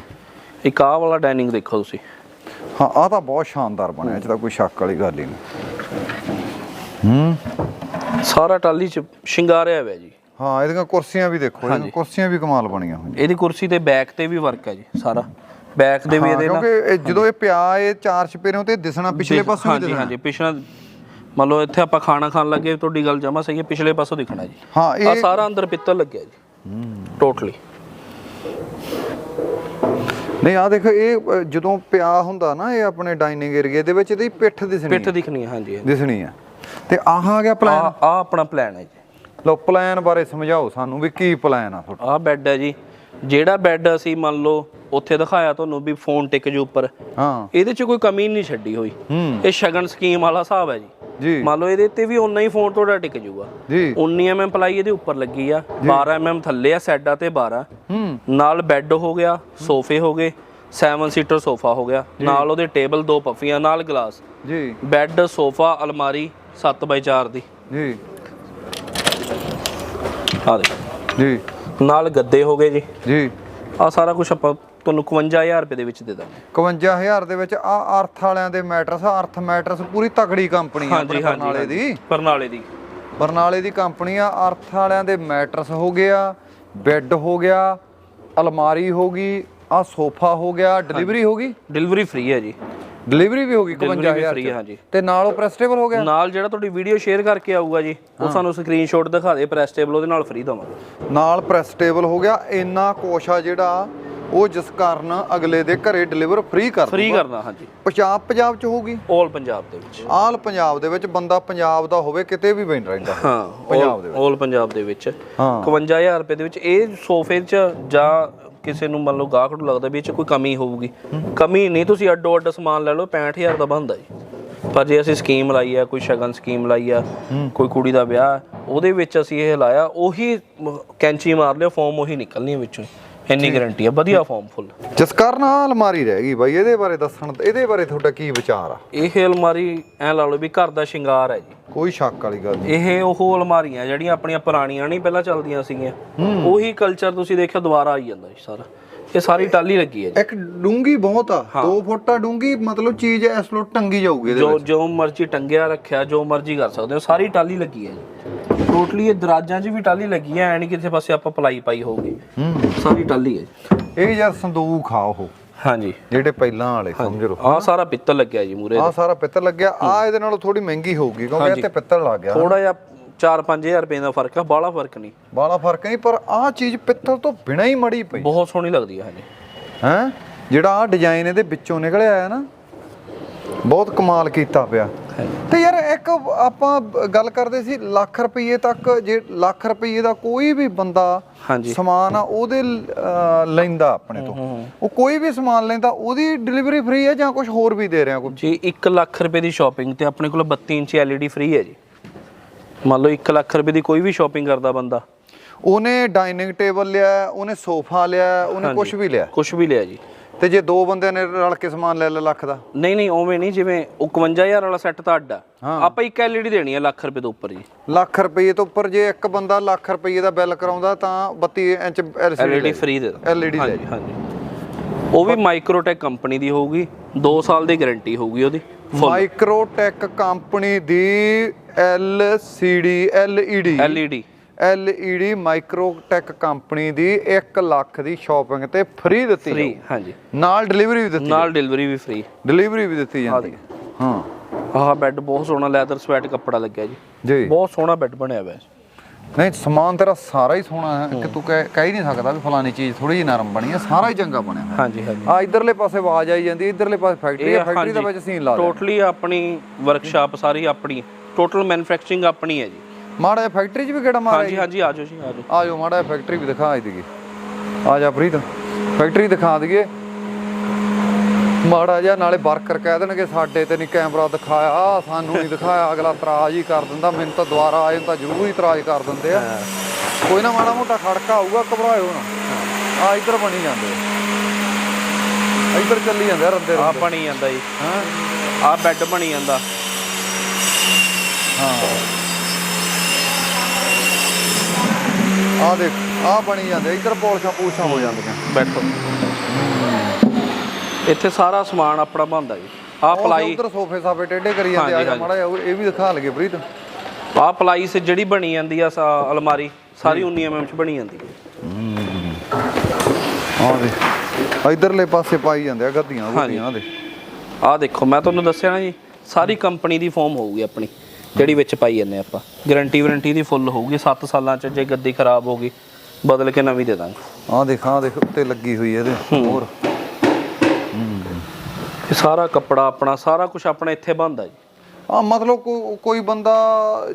ਇੱਕ ਆਹ ਵਾਲਾ ਡਾਈਨਿੰਗ ਦੇਖੋ ਤੁਸੀਂ। ਹਾਂ ਆ ਤਾਂ ਬਹੁਤ ਸ਼ਾਨਦਾਰ ਬਣਿਆ ਇਹ 'ਚ ਤਾਂ ਕੋਈ ਸ਼ੱਕ ਵਾਲੀ ਗੱਲ ਹੀ ਨਹੀਂ। ਹੂੰ। ਸਾਰਾ ਟਾਲੀ ਚ ਸ਼ਿੰਗਾਰਿਆ ਹੋਇਆ ਜੀ। ਹਾਂ ਇਹਦੀਆਂ ਕੁਰਸੀਆਂ ਵੀ ਦੇਖੋ ਇਹਦੀਆਂ ਕੁਰਸੀਆਂ ਵੀ ਕਮਾਲ ਬਣੀਆਂ ਹੋਈਆਂ। ਇਹਦੀ ਕੁਰਸੀ ਤੇ ਬੈਕ ਤੇ ਵੀ ਵਰਕ ਹੈ ਜੀ ਸਾਰਾ। ਬੈਕ ਦੇ ਵੀ ਹਾਂ, ਇਹਦੇ ਨਾਲ। ਕਿਉਂਕਿ ਇਹ ਜਦੋਂ ਇਹ ਪਿਆ ਇਹ ਚਾਰ ਚਪੇਰਿਆਂ ਤੇ ਦਿਸਣਾ ਪਿਛਲੇ ਪਾਸੋਂ ਵੀ ਹਾਂਜੀ ਦਿਸਣਾ। ਹਾਂਜੀ ਪਿਛਲਾ ਮੰਨ ਲਓ ਇੱਥੇ ਆਪਾਂ ਖਾਣਾ ਖਾਣ ਲੱਗੇ ਤੁਹਾਡੀ ਗੱਲ ਜਮਾ ਸਹੀ ਹੈ ਪਿਛਲੇ ਪਾਸੋਂ ਦਿਖਣਾ ਜੀ। ਹਾਂ ਆ ਇਹ ਸਾਰਾ ਅੰਦਰ ਪਿੱਤਲ ਲੱਗਿਆ ਜੀ। ਟੋਟਲੀ ਨਹੀਂ ਆ ਦੇਖੋ ਇਹ ਜਦੋਂ ਪਿਆ ਹੁੰਦਾ ਨਾ ਇਹ ਆਪਣੇ ਡਾਈਨਿੰਗ ਏਰੀਆ ਦੇ ਵਿੱਚ ਇਹਦੀ ਪਿੱਠ ਦਿਸਣੀ ਪਿੱਠ ਦਿਖਣੀ ਹੈ ਹਾਂਜੀ। ਦਿਸਣੀ ਆ ਤੇ ਆਹ ਆ ਗਿਆ ਪਲਾਨ ਆ ਆ ਆਪਣਾ ਪਲਾਨ ਹੈ ਜੀ। ਲੋ ਪਲਾਨ ਬਾਰੇ ਸਮਝਾਓ ਸਾਨੂੰ ਵੀ ਕੀ ਪਲਾਨ ਆ ਤੁਹਾਡਾ। ਆ ਬੈੱਡ ਹੈ ਜੀ। ਜਿਹੜਾ ਬੈੱਡ ਅਸੀਂ ਮੰਨ ਲਓ ਉੱਥੇ ਦਿਖਾਇਆ ਤੁਹਾਨੂੰ ਵੀ ਫੋਨ ਟਿਕ ਜੂ ਉੱਪਰ ਹਾਂ। ਇਹਦੇ 'ਚ ਕੋਈ ਕਮੀ ਨਹੀਂ ਛੱਡੀ ਹੋਈ। ਇਹ ਸ਼ਗਨ ਸਕੀਮ ਵਾਲਾ ਹਿਸਾਬ ਹੈ ਜੀ। ਜੀ। ਮੰਨ ਲਓ ਇਹਦੇ ਤੇ ਵੀ ਉਨਾ ਹੀ ਫੋਨ ਤੁਹਾਡਾ ਟਿਕ ਜੂਗਾ। ਜੀ। 19 mm ਪਲਾਈ ਇਹਦੇ ਉੱਪਰ ਲੱਗੀ ਆ 12 mm ਥੱਲੇ ਆ ਸਾਈਡਾਂ ਤੇ 12 ਹੂੰ। ਨਾਲ ਬੈੱਡ ਹੋ ਗਿਆ ਸੋਫੇ ਹੋ ਗਏ 7 ਸੀਟਰ ਸੋਫਾ ਹੋ ਗਿਆ। ਨਾਲ ਉਹਦੇ ਟੇਬਲ ਦੋ ਪੱਫੀਆਂ ਨਾਲ ਗਲਾਸ ਜੀ। ਬੈੱਡ ਸੋਫਾ ਅਲਮਾਰੀ 7x4 ਦੀ। ਜੀ। ਆ ਦੇਖੋ। ਜੀ। ਨਾਲ ਗੱਦੇ ਹੋ ਗਏ ਜੀ। ਜੀ। ਆ ਸਾਰਾ ਕੁਝ ਆਪਾਂ ਤੁਹਾਨੂੰ 51000 ਰੁਪਏ ਦੇ ਵਿੱਚ ਦੇ ਦਾਂਗੇ। 51000 ਦੇ ਵਿੱਚ ਆ ਅਰਥ ਵਾਲਿਆਂ ਦੇ ਮੈਟਰਸ ਅਰਥ ਮੈਟਰਸ ਪੂਰੀ ਤਕੜੀ ਕੰਪਨੀ ਆ ਬਰਨਾਲੇ ਦੀ। ਬਰਨਾਲੇ ਦੀ। ਬਰਨਾਲੇ ਦੀ ਕੰਪਨੀ ਆ ਅਰਥ ਵਾਲਿਆਂ ਦੇ ਮੈਟਰਸ ਹੋ ਗਿਆ ਬੈੱਡ ਹੋ ਗਿਆ ਅਲਮਾਰੀ ਹੋ ਗਈ ਆ ਸੋਫਾ ਹੋ ਗਿਆ ਡਿਲੀਵਰੀ ਹੋ ਗਈ? ਡਿਲੀਵਰੀ ਫ੍ਰੀ ਹੈ ਜੀ। ਡਿਲੀਵਰੀ ਵੀ ਹੋ ਗਈ Delivery ਵੀ 51000 free ਹੈ, ਹਾਂਜੀ। ਤੇ ਨਾਲ ਉਹ ਪ੍ਰੈਸਟੇਬਲ ਹੋ ਗਿਆ? ਨਾਲ ਜਿਹੜਾ ਤੁਹਾਡੀ ਵੀਡੀਓ ਸ਼ੇਅਰ ਕਰਕੇ ਆਊਗਾ ਜੀ ਉਹ ਸਾਨੂੰ ਸਕਰੀਨਸ਼ਾਟ ਦਿਖਾ ਦੇ ਪ੍ਰੈਸ ਟੇਬਲ ਉਹਦੇ ਨਾਲ ਫ੍ਰੀ ਦਵਾਂਗੇ। ਨਾਲ ਪ੍ਰੈਸਟੇਬਲ ਹੋ ਗਿਆ ਇੰਨਾ ਆ ਜਿਹੜਾ ਉਹ ਜਿਸ ਕਾਰਨ ਅਗਲੇ ਦੇ ਘਰੇ ਡਿਲੀਵਰ ਫ੍ਰੀ ਕਰ ਫ੍ਰੀ। ਕਰਦਾ ਹਾਂਜੀ। ਪੰਜਾਬ ਪੰਜਾਬ ਚ ਹੋਊਗੀ? 올 ਪੰਜਾਬ ਦੇ ਵਿੱਚ। ਆਲ ਪੰਜਾਬ ਦੇ ਵਿੱਚ ਬੰਦਾ ਪੰਜਾਬ ਦਾ ਹੋਵੇ ਕਿਤੇ ਵੀ ਬੈਠ ਰਹਿੰਦਾ। ਹਾਂ ਪੰਜਾਬ ਦੇ 올 ਪੰਜਾਬ ਦੇ ਵਿੱਚ। ਹਾਂ। 51000 ਰੁਪਏ ਦੇ ਵਿੱਚ ਇਹ ਸੋਫੇ 'ਚ ਜਾਂ ਕਿਸੇ ਨੂੰ ਮੰਨ ਲਓ ਗਾਹਕ ਨੂੰ ਲੱਗਦਾ ਵੀ ਇਹ 'ਚ ਕੋਈ ਕਮੀ ਹੋਊਗੀ। ਕਮੀ ਨਹੀਂ, ਤੁਸੀਂ ਅੱਡੋ ਅੱਡ ਸਮਾਨ ਲੈ ਲਓ 65000 ਦਾ ਬਣਦਾ ਜੀ। ਪਰ ਜੇ ਅਸੀਂ ਸਕੀਮ ਲਾਈ ਆ, ਕੋਈ ਸ਼ਗਨ ਸਕੀਮ ਲਾਈ ਆ, ਕੋਈ ਕੁੜੀ ਦਾ ਵਿਆਹ, ਉਹਦੇ ਵਿੱਚ ਅਸੀਂ ਇਹ ਲਾਇਆ, ਉਹੀ ਕੈਂਚੀ ਮਾਰ ਲਿਓ ਫਾਰਮ ਉਹੀ ਨਿਕਲਣੀ ਵਿੱਚੋਂ ਇੰਨੀ ਗਾਰੰਟੀ ਆ ਵਧੀਆ ਫਾਰਮ ਫੁੱਲ ਜਿਸ ਕਾਰਨ ਆਹ ਅਲਮਾਰੀ ਰਹਿ ਗਈ ਬਾਈ ਇਹਦੇ ਬਾਰੇ ਦੱਸਣ ਇਹਦੇ ਬਾਰੇ ਤੁਹਾਡਾ ਕੀ ਵਿਚਾਰ ਆ? ਇਹ ਅਲਮਾਰੀ ਐ ਲਾ ਲਓ ਵੀ ਘਰ ਦਾ ਸ਼ਿੰਗਾਰ ਹੈ ਜੀ। ਕੋਈ ਸ਼ੱਕ ਵਾਲੀ ਗੱਲ ਨਹੀਂ। ਇਹ ਉਹ ਅਲਮਾਰੀਆਂ ਜਿਹੜੀਆਂ ਆਪਣੀਆਂ ਪੁਰਾਣੀਆਂ ਨਹੀਂ ਪਹਿਲਾਂ ਚੱਲਦੀਆਂ ਸੀਗੀਆਂ। ਉਹੀ ਕਲਚਰ ਤੁਸੀਂ ਦੇਖਿਓ ਦੁਬਾਰਾ ਆਈ ਜਾਂਦਾ ਜੀ ਸਾਰਾ। ਇਹ ਸਾਰੀ ਟਾਲੀ ਲੱਗੀ ਹੈ ਜੀ। ਇੱਕ ਡੂੰਗੀ ਬਹੁਤ ਆ 2 ਫੁੱਟਾ ਡੂੰਗੀ ਮਤਲਬ ਚੀਜ਼ ਇਸ ਲੋ ਟੰਗੀ ਜਾਊਗੀ ਇਹਦੇ ਜੋ ਜੋ ਮਰਜ਼ੀ ਟੰਗਿਆ ਰੱਖਿਆ ਜੋ ਮਰਜ਼ੀ ਕਰ ਸਕਦੇ ਹੋ ਸਾਰੀ ਟਾਲੀ ਲੱਗੀ ਹੈ ਜੀ। ਟੋਟਲੀ ਇਹ ਦਰਾਜਾਂ 'ਚ ਵੀ ਟਾਲੀ ਲੱਗੀ ਹੈ ਐ ਨਹੀਂ ਕਿਸੇ ਪਾਸੇ ਆਪਾਂ ਪਲਾਈ ਪਾਈ ਹੋਊਗੀ। ਸਾਰੀ ਟਾਲੀ ਹੈ ਇਹ ਯਾਰ ਸੰਦੂਖ ਆ ਉਹ। ਹਾਂਜੀ। ਜਿਹੜੇ ਪਹਿਲਾਂ ਵਾਲੇ ਸਮਝ ਲਓ। ਆਹ ਸਾਰਾ ਪਿੱਤਲ ਲੱਗਿਆ ਜੀ ਮੂਰੇ ਆ ਸਾਰਾ ਪਿੱਤਲ ਲੱਗਿਆ। ਆ ਇਹਦੇ ਨਾਲੋਂ ਥੋੜੀ ਮਹਿੰਗੀ ਹੋਊਗੀ ਕਿਉਂਕਿ ਇੱਥੇ ਪਿੱਤਲ ਲੱਗ ਗਿਆ। ਥੋੜਾ ਜਿਹਾ 4-5000 ਰੁਪਏ ਦਾ ਫ਼ਰਕ ਆ ਬਾਹਲਾ ਫ਼ਰਕ ਨਹੀਂ। ਬਾਲਾ ਫ਼ਰਕ ਨਹੀਂ ਪਰ ਆ ਚੀਜ਼ ਪਿੱਤਲ ਤੋਂ ਬਿਨਾਂ ਹੀ ਮੜੀ ਪਈ। ਬਹੁਤ ਸੋਹਣੀ ਲੱਗਦੀ ਹੈ ਹਾਂਜੀ ਹੈ? ਜਿਹੜਾ ਆ ਡਿਜ਼ਾਈਨ ਇਹਦੇ ਵਿੱਚੋਂ ਨਿਕਲਿਆ ਹੈ ਨਾ ਬਹੁਤ ਕਮਾਲ ਕੀਤਾ ਪਿਆ। ਤੇ ਯਾਰ ਇੱਕ ਆਪਾਂ ਗੱਲ ਕਰਦੇ ਸੀ ਲੱਖ ਰੁਪਏ ਤੱਕ ਜੇ ਲੱਖ ਰੁਪਏ ਦਾ ਕੋਈ ਵੀ ਬੰਦਾ ਸਮਾਨ ਆ ਉਹਦੇ ਲੈਂਦਾ ਆਪਣੇ ਤੋਂ। ਉਹ ਕੋਈ ਵੀ ਸਮਾਨ ਲੈਂਦਾ ਉਹਦੀ ਡਿਲੀਵਰੀ ਫ੍ਰੀ ਹੈ ਜਾਂ ਕੁਝ ਹੋਰ ਵੀ ਦੇ ਰਿਹਾ ਕੋਈ? ਜੀ 1 ਲੱਖ ਰੁਪਏ ਦੀ ਸ਼ਾਪਿੰਗ ਤੇ ਆਪਣੇ ਕੋਲ 32 ਇੰਚ LED ਫ੍ਰੀ ਹੈ ਜੀ। ਮੰਨ ਲਓ 1 ਲੱਖ ਰੁਪਏ ਦੀ ਕੋਈ ਵੀ ਸ਼ਾਪਿੰਗ ਕਰਦਾ ਬੰਦਾ। ਉਹਨੇ ਡਾਈਨਿੰਗ ਟੇਬਲ ਲਿਆ ਉਹਨੇ ਸੋਫਾ ਲਿਆ ਉਹਨੇ ਕੁਝ ਵੀ ਲਿਆ। ਕੁਝ ਵੀ ਲਿਆ ਜੀ। ਤੇ ਜੇ ਦੋ ਬੰਦਿਆਂ ਨੇ ਰਲ ਕੇ ਸਮਾਨ ਲੈ ਲਿਆ ਲੱਖ ਦਾ? ਨਹੀਂ ਨਹੀਂ ਉਵੇਂ ਨਹੀਂ ਜਿਵੇਂ ਉਹ 51000 ਵਾਲਾ ਸੈੱਟ ਤਾਂ ਅੱਡ ਆ। ਆਪਾਂ ਇੱਕ LED ਦੇਣੀ ਹੈ ਲੱਖ ਰੁਪਏ ਤੋਂ ਉੱਪਰ ਜੀ। ਲੱਖ ਰੁਪਏ ਤੋਂ ਉੱਪਰ ਜੇ ਇੱਕ ਬੰਦਾ ਲੱਖ ਰੁਪਏ ਦਾ ਬਿੱਲ ਕਰਾਉਂਦਾ ਤਾਂ 32 ਇੰਚ LED ਫ੍ਰੀ ਦੇ ਦਾਂ LED ਲੈ ਹਾਂਜੀ ਹਾਂਜੀ। ਉਹ ਵੀ ਮਾਈਕਰੋਟੈਕ ਕੰਪਨੀ ਦੀ ਹੋਊਗੀ। 2 ਸਾਲ ਦੀ ਗਾਰੰਟੀ ਹੋਊਗੀ ਉਹਦੀ। ਮਾਈਕਰੋਟੈਕ ਕੰਪਨੀ ਦੀ LCD LED LED LED Microtek company ਦੀ 1 ਲੱਖ ਦੀ ਸ਼ਾਪਿੰਗ ਤੇ ਫ੍ਰੀ ਦਿੱਤੀ ਫ੍ਰੀ। ਹਾਂਜੀ। ਨਾਲ ਡਿਲੀਵਰੀ ਵੀ ਦਿੱਤੀ ਨਾਲ ਡਿਲੀਵਰੀ ਵੀ ਫ੍ਰੀ। ਡਿਲੀਵਰੀ ਵੀ ਦਿੱਤੀ ਜਾਂਦੀ ਹੈ। ਹਾਂ। ਆਹ ਬੈੱਡ ਬਹੁਤ ਸੋਹਣਾ ਲੈਦਰ ਸਵੈਟ ਕੱਪੜਾ ਲੱਗਿਆ ਜੀ। ਜੀ। ਬਹੁਤ ਸੋਹਣਾ ਬੈੱਡ ਬਣਿਆ ਹੋਇਆ ਹੈ ਨਹੀਂ ਸਮਾਨ ਤੇਰਾ ਸਾਰਾ ਹੀ ਸੋਹਣਾ ਹੈ। ਕਿ ਤੂੰ ਕਹਿ ਕਹਿ ਹੀ ਨਹੀਂ ਸਕਦਾ ਵੀ ਫਲਾਨੀ ਚੀਜ਼ ਥੋੜੀ ਜਿਹੀ ਨਰਮ ਬਣੀ ਹੈ। ਸਾਰਾ ਹੀ ਚੰਗਾ ਬਣਿਆ ਹੋਇਆ। ਹਾਂਜੀ ਹਾਂਜੀ। ਆ ਇਧਰਲੇ ਪਾਸੇ ਆਵਾਜ਼ ਆਈ ਜਾਂਦੀ ਇਧਰਲੇ ਪਾਸੇ ਫੈਕਟਰੀ ਹੈ। ਫੈਕਟਰੀ ਦੇ ਵਿੱਚ ਸੀਨ ਲਾ ਲਿਆ। ਟੋਟਲੀ ਆਪਣੀ ਵਰਕਸ਼ਾਪ ਸਾਰੀ ਆਪਣੀ। ਟੋਟਲ ਮੈਨੂਫੈਕਚਰਿੰਗ ਆਪਣੀ ਹੈ ਜੀ। ਮਾੜਾ ਫੈਕਟਰੀ 'ਚ ਵੀ ਕਿਹੜਾ ਮਾਰਿਆ ਹਾਂਜੀ ਹਾਂਜੀ ਆਜੋ ਜੀ ਆਜੋ ਆ ਜਾਓ ਮਾੜਾ ਫੈਕਟਰੀ ਵੀ ਦਿਖਾ ਦਈਏ। ਆ ਜਾ ਪ੍ਰੀਤ ਫੈਕਟਰੀ ਦਿਖਾ ਦਈਏ। ਮਾੜਾ ਜਿਹਾ ਨਾਲੇ ਵਰਕਰ ਕਹਿ ਦੇਣਗੇ ਸਾਡੇ ਤੇ ਨਹੀਂ ਕੈਮਰਾ ਦਿਖਾਇਆ ਸਾਨੂੰ ਨਹੀਂ ਦਿਖਾਇਆ ਅਗਲਾ ਇਤਰਾਜ਼ ਹੀ ਕਰ ਦਿੰਦਾ ਮੈਨੂੰ ਤਾਂ ਦੁਬਾਰਾ ਆਏ ਤਾਂ ਜ਼ਰੂਰ ਹੀ ਇਤਰਾਜ਼ ਕਰ ਦਿੰਦੇ ਆ। ਕੋਈ ਨਾ ਮਾੜਾ ਮੋਟਾ ਖੜਕਾ ਆਊਗਾ ਘਬਰਾਇਓ ਨਾ। ਆ ਇੱਧਰ ਬਣੀ ਜਾਂਦੇ ਆ। ਇੱਧਰ ਚੱਲੀ ਜਾਂਦੇ ਆ ਰੰਦੇ ਆ ਬਣੀ ਜਾਂਦਾ ਜੀ। ਹਾਂ। ਆ ਬੈੱਡ ਬਣੀ ਜਾਂਦਾ। ਹਾਂ। ਆ ਦੇਖ ਆ ਬਣੀ ਜਾਂਦੇ ਇੱਧਰ ਪੋਲਸ਼ਾਂ ਪੂਛਾਂ ਹੋ ਜਾਂਦੀਆਂ। ਬੈਠੋ। ਇੱਥੇ ਸਾਰਾ ਸਮਾਨ ਆਪਣਾ ਬਣਦਾ ਜੀ। ਆ ਪਲਾਈ ਉਧਰ ਸੋਫੇ ਸਾਫੇ ਟੇਢੇ ਕਰੀ ਜਾਂਦੇ ਆ ਮਾੜਾ ਇਹ ਵੀ ਦਿਖਾ ਲਗੇ ਪ੍ਰੀਤ। ਆ ਪਲਾਈ ਸੇ ਜਿਹੜੀ ਬਣੀ ਜਾਂਦੀ ਆ ਸਾ- ਅਲਮਾਰੀ ਸਾਰੀ 19 ਐਮਐਮ ਚ ਬਣੀ ਜਾਂਦੀ ਹੈ। ਆ ਦੇ ਇਧਰਲੇ ਪਾਸੇ ਪਾਈ ਜਾਂਦੇ ਆ ਗੱਦੀਆਂ ਗੱਦੀਆਂ ਦੇ ਆ ਦੇਖੋ। ਮੈਂ ਤੁਹਾਨੂੰ ਦੱਸਿਆ ਨਾ ਜੀ ਸਾਰੀ ਕੰਪਨੀ ਦੀ ਫਾਰਮ ਹੋਊਗੀ ਆਪਣੀ। ਜਿਹੜੀ ਵਿੱਚ ਪਾਈ ਜਾਂਦੇ ਆਪਾਂ। ਗਾਰੰਟੀ ਵਾਰੰਟੀ ਦੀ ਫੁੱਲ ਹੋਊਗੀ 7 ਸਾਲਾਂ ਚ ਜੇ ਗੱਦੀ ਖਰਾਬ ਹੋ ਗਈ ਬਦਲ ਕੇ ਨਵੀਂ ਦੇ ਦਾਂਗੇ। ਆ ਦੇਖ ਦੇਖ ਉੱਤੇ ਲੱਗੀ ਹੋਈ ਇਹਦੇ ਹੋਰ। ਇਹ ਸਾਰਾ ਕੱਪੜਾ ਆਪਣਾ ਸਾਰਾ ਕੁਝ ਆਪਣਾ ਇੱਥੇ ਬਣਦਾ ਜੀ। ਆ ਮਤਲਬ ਕੋ- ਕੋਈ ਬੰਦਾ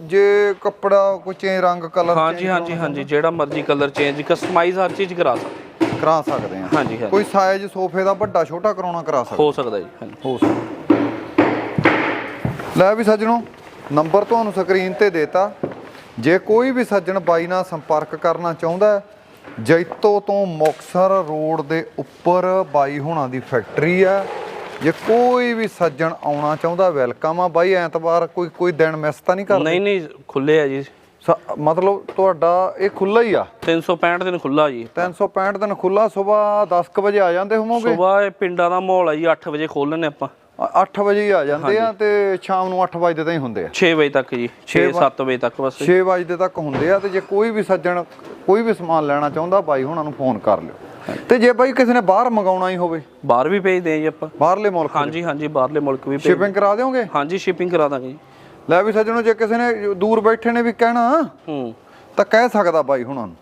ਜੇ ਕੱਪੜਾ ਕੋਈ ਚੇਂਜ ਰੰਗ ਕਲਰ ਹਾਂਜੀ ਹਾਂਜੀ ਹਾਂਜੀ ਜਿਹੜਾ ਮਰਜ਼ੀ ਕਲਰ ਚੇਂਜ ਕਸਟਮਾਈਜ਼ ਹਰ ਚੀਜ਼ ਕਰਾ ਸਕਦੇ। ਕਰਾ ਸਕਦੇ ਆ। ਹਾਂਜੀ ਹਾਂਜੀ। ਕੋਈ ਸਾਈਜ਼ ਸੋਫੇ ਦਾ ਵੱਡਾ ਛੋਟਾ ਕਰਾਉਣਾ ਕਰਾ ਸਕਦੇ। ਹੋ ਸਕਦਾ ਜੀ ਹਾਂਜੀ। ਹੋ ਸਕਦਾ। ਲੈ ਵੀ ਸੱਜਣੋ। ਨੰਬਰ ਤੁਹਾਨੂੰ ਸਕਰੀਨ ਤੇ ਦੇਤਾ। ਜੇ ਕੋਈ ਵੀ ਸੱਜਣ ਬਾਈ ਨਾਲ ਸੰਪਰਕ ਕਰਨਾ ਚਾਹੁੰਦਾ ਜੈਤੋ ਤੋਂ ਮੁਕਤਸਰ ਰੋਡ ਦੇ ਉੱਪਰ ਬਾਈ ਹੋਣਾ ਦੀ ਫੈਕਟਰੀ ਆ ਜੇ ਕੋਈ ਵੀ ਸੱਜਣ ਆਉਣਾ ਚਾਹੁੰਦਾ ਵੈਲਕਮ ਆ ਬਾਈ ਐਤਵਾਰ ਕੋਈ ਕੋਈ ਦਿਨ ਮਿਸ ਤਾਂ ਨਹੀਂ ਕਰਦੇ? ਨਹੀਂ ਨਹੀਂ ਖੁੱਲੇ ਆ ਜੀ। ਸ- ਮਤਲਬ ਤੁਹਾਡਾ ਇਹ ਖੁੱਲਾ ਹੀ ਆ? 365 ਦਿਨ ਖੁੱਲਾ ਜੀ। 365 ਦਿਨ ਖੁੱਲਾ ਸਵੇਰ 10 ਵਜੇ ਆ ਜਾਂਦੇ ਹੋਵੋਗੇ? ਸਵੇਰ ਇਹ ਪਿੰਡਾਂ ਦਾ ਮਾਹੌਲ ਆ ਜੀ 8 ਵਜੇ ਖੋਲ ਲੈਂਦੇ ਆਪਾਂ। 8 ਵਜੇ ਹੀ ਆ ਜਾਂਦੇ ਆ ਤੇ ਸ਼ਾਮ ਨੂੰ 8 ਵਜੇ ਤਾਈਂ ਹੁੰਦੇ ਆ। 6 ਵਜੇ ਤੱਕ ਜੀ 6 7 ਵਜੇ ਤੱਕ ਬਸ। 6 ਵਜੇ ਤੱਕ ਹੁੰਦੇ ਆ ਤੇ ਜੇ ਕੋਈ ਵੀ ਸੱਜਣ ਕੋਈ ਵੀ ਸਮਾਨ ਲੈਣਾ ਚਾਹੁੰਦਾ ਬਾਈ ਹੁਣਾਂ ਨੂੰ ਫੋਨ ਕਰ ਲਿਓ। ਤੇ ਜੇ ਬਾਈ ਕਿਸੇ ਨੇ ਬਾਹਰ ਮੰਗਾਉਣਾ ਹੀ ਹੋਵੇ। ਬਾਹਰ ਵੀ ਭੇਜਦੇ ਆ ਜੀ ਆਪਾਂ। ਬਾਹਰਲੇ ਮੁਲਕ ਹਾਂਜੀ ਹਾਂਜੀ ਬਾਹਰਲੇ ਮੁਲਕ ਵੀ ਭੇਜ ਸ਼ਿਪਿੰਗ ਕਰਾ ਦਿਓਗੇ? ਹਾਂਜੀ ਸ਼ਿਪਿੰਗ ਕਰਾ ਦਾਂਗੇ ਜੀ। ਲੈ ਵੀ ਸੱਜਣੋ ਜੇ ਕਿਸੇ ਨੇ ਦੂਰ ਬੈਠੇ ਨੇ ਵੀ ਕਹਿਣਾ ਹੂੰ। ਤਾਂ ਕਹਿ ਸਕਦਾ ਬਾਈ ਹੁਣਾਂ ਨੂੰ।